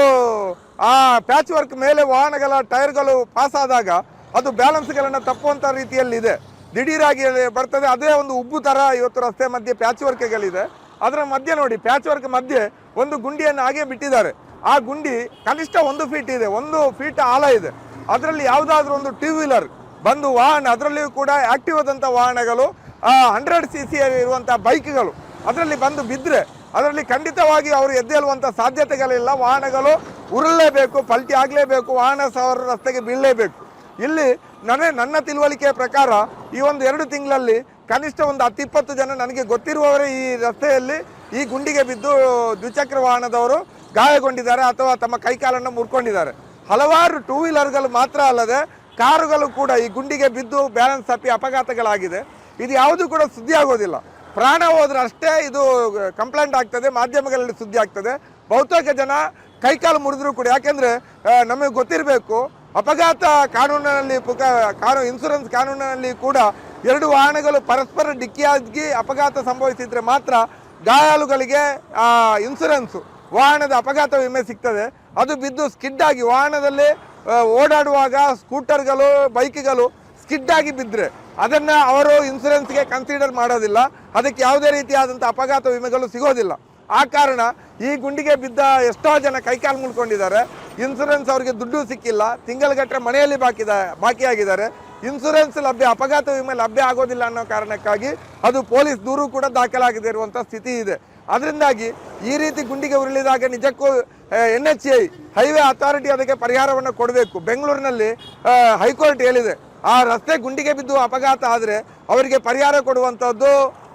ಆ ಪ್ಯಾಚ್ ವರ್ಕ್ ಮೇಲೆ ವಾಹನಗಳ ಟೈರ್ಗಳು ಪಾಸ್ ಆದಾಗ ಅದು ಬ್ಯಾಲೆನ್ಸ್ಗಳನ್ನು ತಪ್ಪುವಂಥ ರೀತಿಯಲ್ಲಿದೆ. ದಿಢೀರಾಗಿ ಬರ್ತದೆ. ಅದೇ ಒಂದು ಉಬ್ಬು ಥರ ಇವತ್ತು ರಸ್ತೆ ಮಧ್ಯೆ ಪ್ಯಾಚ್ ವರ್ಕ್ಗಳಿದೆ ಅದರ ಮಧ್ಯೆ ನೋಡಿ ಪ್ಯಾಚ್ ವರ್ಕ್ ಮಧ್ಯೆ ಒಂದು ಗುಂಡಿಯನ್ನು ಹಾಗೆ ಬಿಟ್ಟಿದ್ದಾರೆ. ಆ ಗುಂಡಿ ಕನಿಷ್ಠ ಒಂದು ಫೀಟ್ ಇದೆ, ಒಂದು ಫೀಟ್ ಆಳ ಇದೆ. ಅದರಲ್ಲಿ ಯಾವುದಾದ್ರೂ ಒಂದು ಟೂ ವೀಲರ್ ಬಂದು ವಾಹನ, ಅದರಲ್ಲಿಯೂ ಕೂಡ ಆಕ್ಟಿವ್ ಆದಂಥ ವಾಹನಗಳು ಹಂಡ್ರೆಡ್ ಸಿ ಸಿ ಇರುವಂಥ ಬೈಕ್ಗಳು ಅದರಲ್ಲಿ ಬಂದು ಬಿದ್ದರೆ ಅದರಲ್ಲಿ ಖಂಡಿತವಾಗಿ ಅವರು ಎದ್ದೇಳುವಂಥ ಸಾಧ್ಯತೆಗಳಿಲ್ಲ. ವಾಹನಗಳು ಉರುಳಲೇಬೇಕು ಪಲ್ಟಿ ಆಗಲೇಬೇಕು, ವಾಹನ ಸವಾರ ರಸ್ತೆಗೆ ಬೀಳಲೇಬೇಕು. ಇಲ್ಲಿ ನನ್ನ ನನ್ನ ತಿಳುವಳಿಕೆಯ ಪ್ರಕಾರ ಈ ಒಂದು ಎರಡು ತಿಂಗಳಲ್ಲಿ ಕನಿಷ್ಠ ಒಂದು ಹತ್ತಿಪ್ಪತ್ತು ಜನ ನನಗೆ ಗೊತ್ತಿರುವವರೇ ಈ ರಸ್ತೆಯಲ್ಲಿ ಈ ಗುಂಡಿಗೆ ಬಿದ್ದು ದ್ವಿಚಕ್ರ ವಾಹನದವರು. ಗಾಯಗೊಂಡಿದ್ದಾರೆ ಅಥವಾ ತಮ್ಮ ಕೈಕಾಲನ್ನು ಮುರ್ಕೊಂಡಿದ್ದಾರೆ. ಹಲವಾರು ಟೂ ವೀಲರ್ಗಳು ಮಾತ್ರ ಅಲ್ಲದೆ ಕಾರುಗಳು ಕೂಡ ಈ ಗುಂಡಿಗೆ ಬಿದ್ದು ಬ್ಯಾಲೆನ್ಸ್ ತಪ್ಪಿ ಅಪಘಾತಗಳಾಗಿದೆ. ಇದು ಯಾವುದೂ ಕೂಡ ಸುದ್ದಿ ಆಗೋದಿಲ್ಲ. ಪ್ರಾಣ ಹೋದ್ರೆ ಅಷ್ಟೇ ಇದು ಕಂಪ್ಲೇಂಟ್ ಆಗ್ತದೆ, ಮಾಧ್ಯಮಗಳಲ್ಲಿ ಸುದ್ದಿ ಆಗ್ತದೆ. ಬಹುತೇಕ ಜನ ಕೈಕಾಲು ಮುರಿದ್ರು ಕೂಡ, ಯಾಕೆಂದ್ರೆ ನಮಗೆ ಗೊತ್ತಿರಬೇಕು, ಅಪಘಾತ ಕಾನೂನಿನಲ್ಲಿ ಪುಕ ಇನ್ಸೂರೆನ್ಸ್ ಕಾನೂನಿನಲ್ಲಿ ಕೂಡ ಎರಡು ವಾಹನಗಳು ಪರಸ್ಪರ ಡಿಕ್ಕಿಯಾಗಿ ಅಪಘಾತ ಸಂಭವಿಸಿದ್ರೆ ಮಾತ್ರ ಗಾಯಾಳುಗಳಿಗೆ ಇನ್ಸೂರೆನ್ಸು ವಾಹನದ ಅಪಘಾತ ವಿಮೆ ಸಿಗ್ತದೆ. ಅದು ಬಿದ್ದು ಸ್ಕಿಡ್ ಆಗಿ ವಾಹನದಲ್ಲಿ ಓಡಾಡುವಾಗ ಸ್ಕೂಟರ್ಗಳು, ಬೈಕ್ಗಳು ಸ್ಕಿಡ್ ಆಗಿ ಬಿದ್ದರೆ ಅದನ್ನು ಅವರು ಇನ್ಸೂರೆನ್ಸ್ಗೆ ಕನ್ಸಿಡರ್ ಮಾಡೋದಿಲ್ಲ. ಅದಕ್ಕೆ ಯಾವುದೇ ರೀತಿಯಾದಂಥ ಅಪಘಾತ ವಿಮೆಗಳು ಸಿಗೋದಿಲ್ಲ. ಆ ಕಾರಣ ಈ ಗುಂಡಿಗೆ ಬಿದ್ದ ಎಷ್ಟೋ ಜನ ಕೈಕಾಲು ಮುಳ್ಕೊಂಡಿದ್ದಾರೆ. ಇನ್ಸೂರೆನ್ಸ್ ಅವರಿಗೆ ದುಡ್ಡು ಸಿಕ್ಕಿಲ್ಲ. ತಿಂಗಳಗಟ್ಟರೆ ಮನೆಯಲ್ಲಿ ಬಾಕಿದ, ಬಾಕಿಯಾಗಿದ್ದಾರೆ. ಇನ್ಸೂರೆನ್ಸ್ ಲಭ್ಯ, ಅಪಘಾತ ವಿಮೆ ಲಭ್ಯ ಆಗೋದಿಲ್ಲ ಅನ್ನೋ ಕಾರಣಕ್ಕಾಗಿ ಅದು ಪೊಲೀಸ್ ದೂರು ಕೂಡ ದಾಖಲಾಗದೇ ಇರುವಂಥ ಸ್ಥಿತಿ ಇದೆ. ಅದರಿಂದಾಗಿ ಈ ರೀತಿ ಗುಂಡಿಗೆ ಉರುಳಿದಾಗ ನಿಜಕ್ಕೂ N H I highway authority ಅದಕ್ಕೆ ಪರಿಹಾರವನ್ನು ಕೊಡಬೇಕು. ಬೆಂಗಳೂರಿನಲ್ಲಿ ಹೈಕೋರ್ಟ್ ಹೇಳಿದೆ, ಆ ರಸ್ತೆ ಗುಂಡಿಗೆ ಬಿದ್ದು ಅಪಘಾತ ಆದರೆ ಅವರಿಗೆ ಪರಿಹಾರ ಕೊಡುವಂಥದ್ದು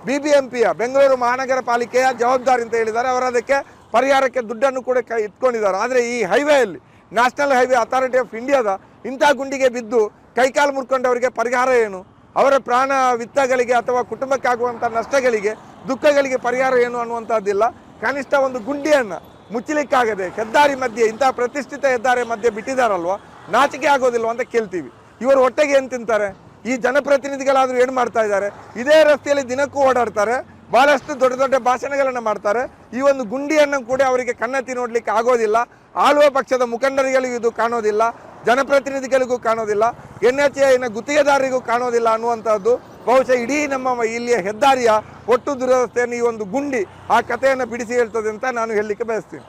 ಬಿ ಬಿ ಎಂ ಪಿಯ ಬೆಂಗಳೂರು ಮಹಾನಗರ ಪಾಲಿಕೆಯ ಜವಾಬ್ದಾರಿ ಅಂತ ಹೇಳಿದ್ದಾರೆ. ಅವರು ಅದಕ್ಕೆ ಪರಿಹಾರಕ್ಕೆ ದುಡ್ಡನ್ನು ಕೂಡ ಕೈ ಇಟ್ಕೊಂಡಿದ್ದಾರೆ. ಆದರೆ ಈ ಹೈವೇಯಲ್ಲಿ ನ್ಯಾಷನಲ್ ಹೈವೇ ಅಥಾರಿಟಿ ಆಫ್ ಇಂಡಿಯಾದ ಇಂಥ ಗುಂಡಿಗೆ ಬಿದ್ದು ಕೈಕಾಲು ಮುರ್ಕೊಂಡವರಿಗೆ ಪರಿಹಾರ ಏನು? ಅವರ ಪ್ರಾಣ, ವಿತ್ತಗಳಿಗೆ ಅಥವಾ ಕುಟುಂಬಕ್ಕಾಗುವಂಥ ನಷ್ಟಗಳಿಗೆ ದುಃಖಗಳಿಗೆ ಪರಿಹಾರ ಏನು ಅನ್ನುವಂಥದ್ದಿಲ್ಲ. ಕನಿಷ್ಠ ಒಂದು ಗುಂಡಿಯನ್ನು ಮುಚ್ಚಲಿಕ್ಕಾಗದೆ ಹೆದ್ದಾರಿ ಮಧ್ಯೆ, ಇಂತಹ ಪ್ರತಿಷ್ಠಿತ ಹೆದ್ದಾರಿ ಮಧ್ಯೆ ಬಿಟ್ಟಿದ್ದಾರಲ್ವ ನಾಚಿಕೆ ಆಗೋದಿಲ್ವ ಅಂತ ಕೇಳ್ತೀವಿ. ಇವರು ಹೊಟ್ಟೆಗೆ ಏನು ತಿಂತಾರೆ? ಈ ಜನಪ್ರತಿನಿಧಿಗಳಾದರೂ ಏನು ಮಾಡ್ತಾ ಇದ್ದಾರೆ? ಇದೇ ರಸ್ತೆಯಲ್ಲಿ ದಿನಕ್ಕೂ ಓಡಾಡ್ತಾರೆ ಭಾಳಷ್ಟು ದೊಡ್ಡ ದೊಡ್ಡ ಭಾಷಣಗಳನ್ನು ಮಾಡ್ತಾರೆ. ಈ ಒಂದು ಗುಂಡಿಯನ್ನು ಕೂಡ ಅವರಿಗೆ ಕಣ್ಣೆತ್ತಿ ನೋಡಲಿಕ್ಕೆ ಆಗೋದಿಲ್ಲ. ಆಳುವ ಪಕ್ಷದ ಮುಖಂಡರಿಗಳಿಗೂ ಇದು ಕಾಣೋದಿಲ್ಲ, ಜನಪ್ರತಿನಿಧಿಗಳಿಗೂ ಕಾಣೋದಿಲ್ಲ ಎನ್ ಎಚ್ ಎನ ಗುತ್ತಿಗೆದಾರರಿಗೂ ಕಾಣೋದಿಲ್ಲ ಅನ್ನುವಂಥದ್ದು ಬಹುಶಃ ಇಡೀ ನಮ್ಮ ಇಲ್ಲಿಯ ಹೆದ್ದಾರಿಯ ಒಟ್ಟು ದುರವಸ್ಥೆಯನ್ನು ಈ ಒಂದು ಗುಂಡಿ ಆ ಕಥೆಯನ್ನು ಬಿಡಿಸಿ ಹೇಳ್ತದೆ ಅಂತ ನಾನು ಹೇಳಲಿಕ್ಕೆ ಬಯಸ್ತೀನಿ.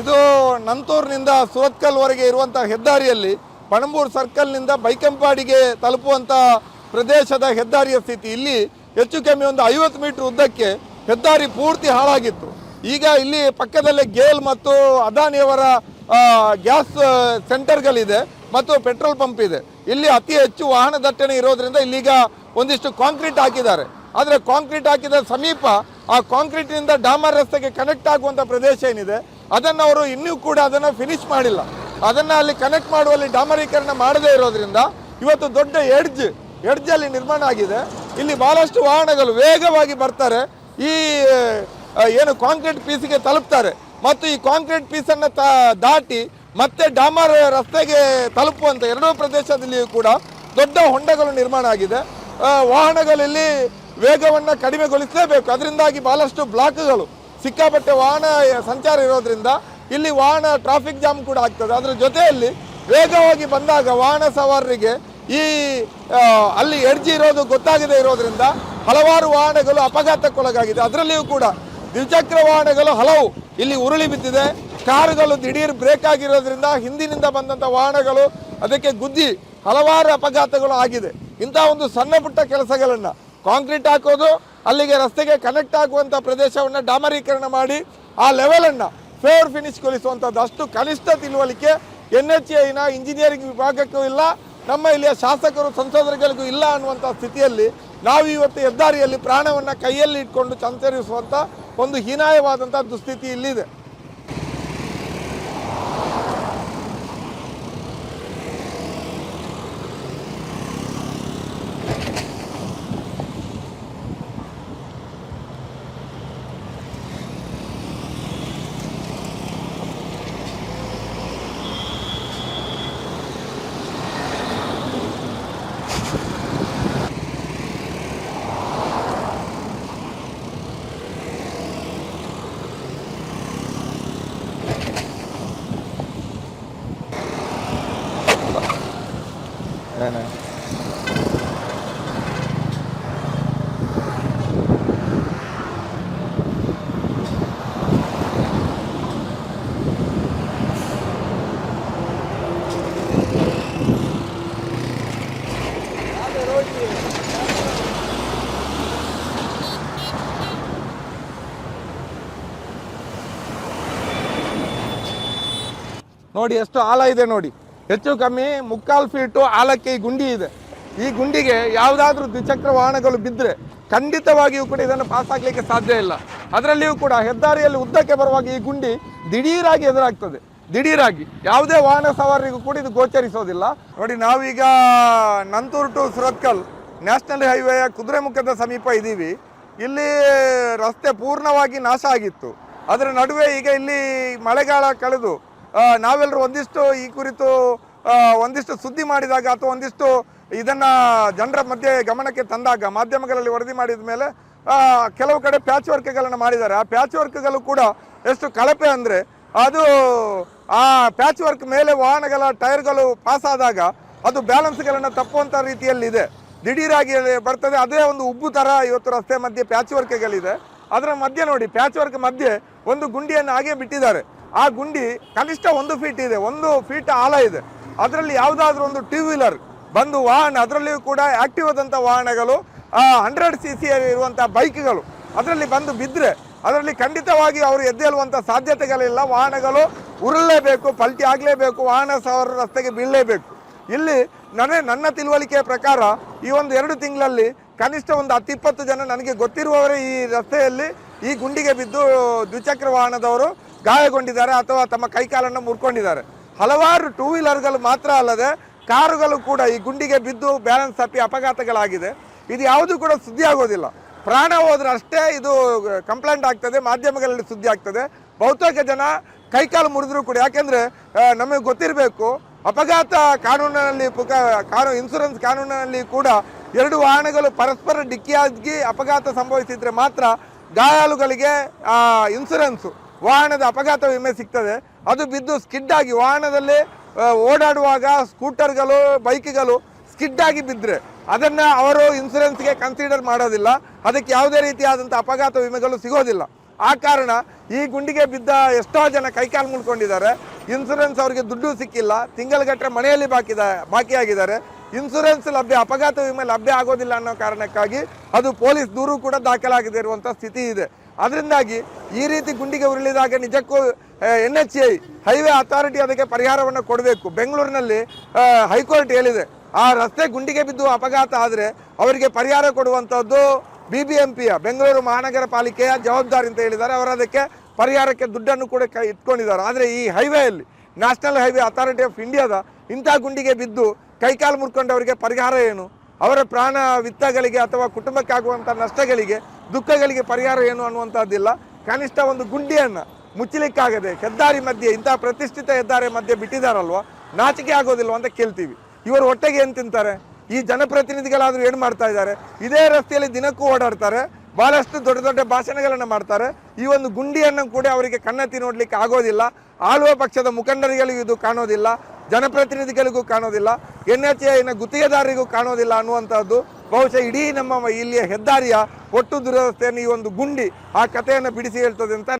ಇದು ನಂತೂರಿನಿಂದ ಸುರತ್ಕಲ್ವರೆಗೆ ಇರುವಂಥ ಹೆದ್ದಾರಿಯಲ್ಲಿ, ಪಣಂಬೂರು ಸರ್ಕಲ್ನಿಂದ ಬೈಕಂಪಾಡಿಗೆ ತಲುಪುವಂಥ ಪ್ರದೇಶದ ಹೆದ್ದಾರಿಯ ಸ್ಥಿತಿ. ಇಲ್ಲಿ ಹೆಚ್ಚು ಕಮ್ಮಿ ಒಂದು ಐವತ್ತು ಮೀಟರ್ ಉದ್ದಕ್ಕೆ ಹೆದ್ದಾರಿ ಪೂರ್ತಿ ಹಾಳಾಗಿತ್ತು. ಈಗ ಇಲ್ಲಿ ಪಕ್ಕದಲ್ಲೇ ಗೇಲ್ ಮತ್ತು ಅದಾನಿಯವರ ಗ್ಯಾಸ್ ಸೆಂಟರ್ಗಳಿದೆ ಮತ್ತು ಪೆಟ್ರೋಲ್ ಪಂಪ್ ಇದೆ. ಇಲ್ಲಿ ಅತಿ ಹೆಚ್ಚು ವಾಹನ ದಟ್ಟಣೆ ಇರೋದ್ರಿಂದ ಇಲ್ಲಿಗ ಒಂದಿಷ್ಟು ಕಾಂಕ್ರೀಟ್ ಹಾಕಿದ್ದಾರೆ. ಆದರೆ ಕಾಂಕ್ರೀಟ್ ಹಾಕಿದ ಸಮೀಪ ಆ ಕಾಂಕ್ರೀಟ್ನಿಂದ ಡಾಮರ್ ರಸ್ತೆಗೆ ಕನೆಕ್ಟ್ ಆಗುವಂಥ ಪ್ರದೇಶ ಏನಿದೆ, ಅದನ್ನು ಅವರು ಇನ್ನೂ ಕೂಡ ಅದನ್ನು ಫಿನಿಶ್ ಮಾಡಿಲ್ಲ. ಅದನ್ನು ಅಲ್ಲಿ ಕನೆಕ್ಟ್ ಮಾಡುವಲ್ಲಿ ಡಾಮರೀಕರಣ ಮಾಡದೇ ಇರೋದ್ರಿಂದ ಇವತ್ತು ದೊಡ್ಡ ಎಡ್ಜ್ ಎಡ್ಜಲ್ಲಿ ನಿರ್ಮಾಣ ಆಗಿದೆ. ಇಲ್ಲಿ ಬಹಳಷ್ಟು ವಾಹನಗಳು ವೇಗವಾಗಿ ಬರ್ತಾರೆ. ಈ ಏನು ಕಾಂಕ್ರೀಟ್ ಪೀಸಿಗೆ ತಲುಪ್ತಾರೆ. ಮತ್ತು ಈ ಕಾಂಕ್ರೀಟ್ ಪೀಸನ್ನು ತ, ದಾಟಿ ಮತ್ತೆ ಡಾಮರ್ ರಸ್ತೆಗೆ ತಲುಪುವಂಥ ಎರಡೂ ಪ್ರದೇಶದಲ್ಲಿಯೂ ಕೂಡ ದೊಡ್ಡ ಹೊಂಡಗಳು ನಿರ್ಮಾಣ ಆಗಿದೆ. ವಾಹನಗಳಲ್ಲಿ ವೇಗವನ್ನು ಕಡಿಮೆಗೊಳಿಸಲೇಬೇಕು. ಅದರಿಂದಾಗಿ ಬಹಳಷ್ಟು ಬ್ಲಾಕ್ಗಳು, ಸಿಕ್ಕಾಪಟ್ಟೆ ವಾಹನ ಸಂಚಾರ ಇರೋದ್ರಿಂದ ಇಲ್ಲಿ ವಾಹನ ಟ್ರಾಫಿಕ್ ಜಾಮ್ ಕೂಡ ಆಗ್ತದೆ. ಅದರ ಜೊತೆಯಲ್ಲಿ ವೇಗವಾಗಿ ಬಂದಾಗ ವಾಹನ ಸವಾರರಿಗೆ ಈ ಅಲ್ಲಿ ಎಡ್ಜಿ ಇರೋದು ಗೊತ್ತಾಗದೇ ಇರೋದ್ರಿಂದ ಹಲವಾರು ವಾಹನಗಳು ಅಪಘಾತಕ್ಕೊಳಗಾಗಿದೆ. ಅದರಲ್ಲಿಯೂ ಕೂಡ ದ್ವಿಚಕ್ರ ವಾಹನಗಳು ಹಲವು ಇಲ್ಲಿ ಉರುಳಿ ಬಿದ್ದಿದೆ. ಕಾರುಗಳು ದಿಢೀರ್ ಬ್ರೇಕ್ ಆಗಿರೋದ್ರಿಂದ ಹಿಂದಿನಿಂದ ಬಂದಂಥ ವಾಹನಗಳು ಅದಕ್ಕೆ ಗುದ್ದಿ ಹಲವಾರು ಅಪಘಾತಗಳು ಆಗಿದೆ. ಇಂಥ ಒಂದು ಸಣ್ಣ ಪುಟ್ಟ ಕೆಲಸಗಳನ್ನು ಕಾಂಕ್ರೀಟ್ ಹಾಕೋದು, ಅಲ್ಲಿಗೆ ರಸ್ತೆಗೆ ಕನೆಕ್ಟ್ ಆಗುವಂಥ ಪ್ರದೇಶವನ್ನು ಡಾಮರೀಕರಣ ಮಾಡಿ, ಆ ಲೆವೆಲನ್ನು ಫೇರ್ ಫಿನಿಶ್ ಕೊಲಿಸುವಂಥದ್ದು ಅಷ್ಟು ಕನಿಷ್ಠ ತಿಳುವಳಿಕೆ ಎನ್ ಎಚ್ ಐನ ಇಂಜಿನಿಯರಿಂಗ್ ವಿಭಾಗಕ್ಕೂ ಇಲ್ಲ, ನಮ್ಮ ಇಲ್ಲಿಯ ಶಾಸಕರು ಸಂಸದರುಗಳಿಗೂ ಇಲ್ಲ ಅನ್ನುವಂಥ ಸ್ಥಿತಿಯಲ್ಲಿ ನಾವು ಇವತ್ತು ಹೆದ್ದಾರಿಯಲ್ಲಿ ಪ್ರಾಣವನ್ನು ಕೈಯಲ್ಲಿ ಇಟ್ಕೊಂಡು ಸಂಚರಿಸುವಂಥ ಒಂದು ಹೀನಾಯವಾದಂಥ ದುಸ್ಥಿತಿ ಇಲ್ಲಿದೆ. ನೋಡಿ ಎಷ್ಟು ಆಳ ಇದೆ ನೋಡಿ. ಹೆಚ್ಚು ಕಮ್ಮಿ ಮುಕ್ಕಾಲು ಫೀಟು ಆಳಕ್ಕೆ ಈ ಗುಂಡಿ ಇದೆ. ಈ ಗುಂಡಿಗೆ ಯಾವುದಾದ್ರೂ ದ್ವಿಚಕ್ರ ವಾಹನಗಳು ಬಿದ್ದರೆ ಖಂಡಿತವಾಗಿಯೂ ಕೂಡ ಇದನ್ನು ಪಾಸ್ ಆಗಲಿಕ್ಕೆ ಸಾಧ್ಯ ಇಲ್ಲ. ಅದರಲ್ಲಿಯೂ ಕೂಡ ಹೆದ್ದಾರಿಯಲ್ಲಿ ಉದ್ದಕ್ಕೆ ಬರುವಾಗ ಈ ಗುಂಡಿ ದಿಢೀರಾಗಿ ಎದುರಾಗ್ತದೆ. ದಿಢೀರಾಗಿ. ಯಾವುದೇ ವಾಹನ ಸವಾರರಿಗೂ ಕೂಡ ಇದು ಗೋಚರಿಸೋದಿಲ್ಲ. ನೋಡಿ, ನಾವೀಗ ನಂತೂರು ಟು ಸುರತ್ಕಲ್ ನ್ಯಾಷನಲ್ ಹೈವೇಯ ಕುದುರೆಮುಖದ ಸಮೀಪ ಇದ್ದೀವಿ. ಇಲ್ಲಿ ರಸ್ತೆ ಪೂರ್ಣವಾಗಿ ನಾಶ ಆಗಿತ್ತು. ಅದರ ನಡುವೆ ಈಗ ಇಲ್ಲಿ ಮಳೆಗಾಲ ಕಳೆದು ನಾವೆಲ್ಲರೂ ಒಂದಿಷ್ಟು ಈ ಕುರಿತು ಒಂದಿಷ್ಟು ಸುದ್ದಿ ಮಾಡಿದಾಗ ಅಥವಾ ಒಂದಿಷ್ಟು ಇದನ್ನ ಜನರ ಮಧ್ಯೆ ಗಮನಕ್ಕೆ ತಂದಾಗ, ಮಾಧ್ಯಮಗಳಲ್ಲಿ ವರದಿ ಮಾಡಿದ ಮೇಲೆ ಕೆಲವು ಕಡೆ ಪ್ಯಾಚ್ ವರ್ಕ್ಗಳನ್ನು ಮಾಡಿದ್ದಾರೆ. ಆ ಪ್ಯಾಚ್ ವರ್ಕ್ಗಳು ಕೂಡ ಎಷ್ಟು ಕಳಪೆ ಅಂದರೆ, ಅದು, ಆ ಪ್ಯಾಚ್ ವರ್ಕ್ ಮೇಲೆ ವಾಹನಗಳ ಟೈರ್ಗಳು ಪಾಸ್ ಆದಾಗ ಅದು ಬ್ಯಾಲೆನ್ಸ್ಗಳನ್ನು ತಪ್ಪುವಂಥ ರೀತಿಯಲ್ಲಿದೆ. ದಿಢೀರಾಗಿ ಬರ್ತದೆ. ಅದೇ ಒಂದು ಉಬ್ಬು ಥರ ಇವತ್ತು ರಸ್ತೆ ಮಧ್ಯೆ ಪ್ಯಾಚ್ ವರ್ಕ್ಗಳಿದೆ ಅದರ ಮಧ್ಯೆ ನೋಡಿ ಪ್ಯಾಚ್ ವರ್ಕ್ ಮಧ್ಯೆ ಒಂದು ಗುಂಡಿಯನ್ನು ಹಾಗೆ ಬಿಟ್ಟಿದ್ದಾರೆ. ಆ ಗುಂಡಿ ಕನಿಷ್ಠ ಒಂದು ಫೀಟ್ ಇದೆ, ಒಂದು ಫೀಟ್ ಆಳ ಇದೆ. ಅದರಲ್ಲಿ ಯಾವುದಾದ್ರೂ ಒಂದು ಟೂ ವೀಲರ್ ಬಂದು ವಾಹನ, ಅದರಲ್ಲಿಯೂ ಕೂಡ ಆಕ್ಟಿವ್ ಆದಂಥ ವಾಹನಗಳು ಹಂಡ್ರೆಡ್ ಸಿ ಸಿ ಇರುವಂಥ ಬೈಕ್ಗಳು ಅದರಲ್ಲಿ ಬಂದು ಬಿದ್ದರೆ ಅದರಲ್ಲಿ ಖಂಡಿತವಾಗಿ ಅವರು ಎದ್ದೇಳುವಂಥ ಸಾಧ್ಯತೆಗಳಿಲ್ಲ. ವಾಹನಗಳು ಉರುಳಲೇಬೇಕು, ಪಲ್ಟಿ ಆಗಲೇಬೇಕು, ವಾಹನ ಸವಾರರು ರಸ್ತೆಗೆ ಬೀಳಲೇಬೇಕು. ಇಲ್ಲಿ ನನ್ನ ನನ್ನ ತಿಳುವಳಿಕೆಯ ಪ್ರಕಾರ ಈ ಒಂದು ಎರಡು ತಿಂಗಳಲ್ಲಿ ಕನಿಷ್ಠ ಒಂದು ಹತ್ತಿಪ್ಪತ್ತು ಜನ ನನಗೆ ಗೊತ್ತಿರುವವರೇ ಈ ರಸ್ತೆಯಲ್ಲಿ ಈ ಗುಂಡಿಗೆ ಬಿದ್ದು ದ್ವಿಚಕ್ರ ವಾಹನದವರು. ಗಾಯಗೊಂಡಿದ್ದಾರೆ ಅಥವಾ ತಮ್ಮ ಕೈಕಾಲನ್ನು ಮುರ್ಕೊಂಡಿದ್ದಾರೆ. ಹಲವಾರು ಟೂ ವೀಲರ್ಗಳು ಮಾತ್ರ ಅಲ್ಲದೆ ಕಾರುಗಳು ಕೂಡ ಈ ಗುಂಡಿಗೆ ಬಿದ್ದು ಬ್ಯಾಲೆನ್ಸ್ ತಪ್ಪಿ ಅಪಘಾತಗಳಾಗಿದೆ. ಇದು ಯಾವುದೂ ಕೂಡ ಸುದ್ದಿ ಆಗೋದಿಲ್ಲ. ಪ್ರಾಣ ಹೋದ್ರೆ ಅಷ್ಟೇ ಇದು ಕಂಪ್ಲೇಂಟ್ ಆಗ್ತದೆ, ಮಾಧ್ಯಮಗಳಲ್ಲಿ ಸುದ್ದಿ ಆಗ್ತದೆ. ಬಹುತೇಕ ಜನ ಕೈಕಾಲು ಮುರಿದ್ರು ಕೂಡ, ಯಾಕೆಂದ್ರೆ ನಮಗೆ ಗೊತ್ತಿರಬೇಕು, ಅಪಘಾತ ಕಾನೂನಿನಲ್ಲಿ ಪುಕ, ಕಾನೂ ಇನ್ಸೂರೆನ್ಸ್ ಕಾನೂನಿನಲ್ಲಿ ಕೂಡ ಎರಡು ವಾಹನಗಳು ಪರಸ್ಪರ ಡಿಕ್ಕಿಯಾಗಿ ಅಪಘಾತ ಸಂಭವಿಸಿದ್ರೆ ಮಾತ್ರ ಗಾಯಾಳುಗಳಿಗೆ ಇನ್ಸೂರೆನ್ಸು ವಾಹನದ ಅಪಘಾತ ವಿಮೆ ಸಿಗ್ತದೆ. ಅದು ಬಿದ್ದು ಸ್ಕಿಡ್ ಆಗಿ ವಾಹನದಲ್ಲಿ ಓಡಾಡುವಾಗ ಸ್ಕೂಟರ್ಗಳು, ಬೈಕ್ಗಳು ಸ್ಕಿಡ್ ಆಗಿ ಬಿದ್ದರೆ ಅದನ್ನು ಅವರು ಇನ್ಸೂರೆನ್ಸ್ಗೆ ಕನ್ಸಿಡರ್ ಮಾಡೋದಿಲ್ಲ. ಅದಕ್ಕೆ ಯಾವುದೇ ರೀತಿಯಾದಂಥ ಅಪಘಾತ ವಿಮೆಗಳು ಸಿಗೋದಿಲ್ಲ. ಆ ಕಾರಣ ಈ ಗುಂಡಿಗೆ ಬಿದ್ದ ಎಷ್ಟೋ ಜನ ಕೈಕಾಲು ಮುಳ್ಕೊಂಡಿದ್ದಾರೆ. ಇನ್ಸೂರೆನ್ಸ್ ಅವರಿಗೆ ದುಡ್ಡು ಸಿಕ್ಕಿಲ್ಲ. ತಿಂಗಳಗಟ್ಟರೆ ಮನೆಯಲ್ಲಿ ಬಾಕಿದ, ಬಾಕಿಯಾಗಿದ್ದಾರೆ. ಇನ್ಸೂರೆನ್ಸ್ ಲಭ್ಯ, ಅಪಘಾತ ವಿಮೆ ಲಭ್ಯ ಆಗೋದಿಲ್ಲ ಅನ್ನೋ ಕಾರಣಕ್ಕಾಗಿ ಅದು ಪೊಲೀಸ್ ದೂರು ಕೂಡ ದಾಖಲಾಗದೇ ಇರುವಂಥ ಸ್ಥಿತಿ ಇದೆ. ಅದರಿಂದಾಗಿ ಈ ರೀತಿ ಗುಂಡಿಗೆ ಉರುಳಿದಾಗ ನಿಜಕ್ಕೂ N H I highway authority ಅದಕ್ಕೆ ಪರಿಹಾರವನ್ನು ಕೊಡಬೇಕು. ಬೆಂಗಳೂರಿನಲ್ಲಿ ಹೈಕೋರ್ಟ್ ಹೇಳಿದೆ, ಆ ರಸ್ತೆ ಗುಂಡಿಗೆ ಬಿದ್ದು ಅಪಘಾತ ಆದರೆ ಅವರಿಗೆ ಪರಿಹಾರ ಕೊಡುವಂಥದ್ದು ಬಿ ಬಿ ಎಂ ಪಿಯ ಬೆಂಗಳೂರು ಮಹಾನಗರ ಪಾಲಿಕೆಯ ಜವಾಬ್ದಾರಿ ಅಂತ ಹೇಳಿದ್ದಾರೆ. ಅವರು ಅದಕ್ಕೆ ಪರಿಹಾರಕ್ಕೆ ದುಡ್ಡನ್ನು ಕೂಡ ಕೈ ಇಟ್ಕೊಂಡಿದ್ದಾರೆ. ಆದರೆ ಈ ಹೈವೇಯಲ್ಲಿ ನ್ಯಾಷನಲ್ ಹೈವೇ ಅಥಾರಿಟಿ ಆಫ್ ಇಂಡಿಯಾದ ಇಂಥ ಗುಂಡಿಗೆ ಬಿದ್ದು ಕೈಕಾಲು ಮುರ್ಕೊಂಡವರಿಗೆ ಪರಿಹಾರ ಏನು? ಅವರ ಪ್ರಾಣ ವಿತ್ತಗಳಿಗೆ ಅಥವಾ ಕುಟುಂಬಕ್ಕಾಗುವಂಥ ನಷ್ಟಗಳಿಗೆ ದುಃಖಗಳಿಗೆ ಪರಿಹಾರ ಏನು ಅನ್ನುವಂಥದ್ದಿಲ್ಲ. ಕನಿಷ್ಠ ಒಂದು ಗುಂಡಿಯನ್ನು ಮುಚ್ಚಲಿಕ್ಕಾಗದೆ ಹೆದ್ದಾರಿ ಮಧ್ಯೆ, ಇಂಥ ಪ್ರತಿಷ್ಠಿತ ಹೆದ್ದಾರಿ ಮಧ್ಯೆ ಬಿಟ್ಟಿದ್ದಾರಲ್ವ ನಾಚಿಕೆ ಆಗೋದಿಲ್ವ ಅಂತ ಕೇಳ್ತೀವಿ. ಇವರು ಹೊಟ್ಟೆಗೆ ಏನು ತಿಂತಾರೆ? ಈ ಜನಪ್ರತಿನಿಧಿಗಳಾದರೂ ಏನು ಮಾಡ್ತಾ ಇದ್ದಾರೆ? ಇದೇ ರಸ್ತೆಯಲ್ಲಿ ದಿನಕ್ಕೂ ಓಡಾಡ್ತಾರೆ ಭಾಳಷ್ಟು ದೊಡ್ಡ ದೊಡ್ಡ ಭಾಷಣಗಳನ್ನು ಮಾಡ್ತಾರೆ. ಈ ಒಂದು ಗುಂಡಿಯನ್ನು ಕೂಡ ಅವರಿಗೆ ಕಣ್ಣೆತ್ತಿ ನೋಡಲಿಕ್ಕೆ ಆಗೋದಿಲ್ಲ. ಆಳುವ ಪಕ್ಷದ ಮುಖಂಡರಿಗಳಿಗೂ ಇದು ಕಾಣೋದಿಲ್ಲ. ಜನಪ್ರತಿನಿಧಿಗಳಿಗೂ ಕಾಣೋದಿಲ್ಲ ಎನ್ ಎಚ್ ಎನ ಗುತ್ತಿಗೆದಾರರಿಗೂ ಕಾಣೋದಿಲ್ಲ ಅನ್ನುವಂಥದ್ದು ಬಹುಶಃ ಇಡೀ ನಮ್ಮ ಇಲ್ಲಿಯ ಹೆದ್ದಾರಿಯ ಒಟ್ಟು ದುರವಸ್ಥೆಯನ್ನು ಈ ಒಂದು ಗುಂಡಿ ಆ ಕಥೆಯನ್ನು ಬಿಡಿಸಿ ಹೇಳ್ತದೆ ಅಂತ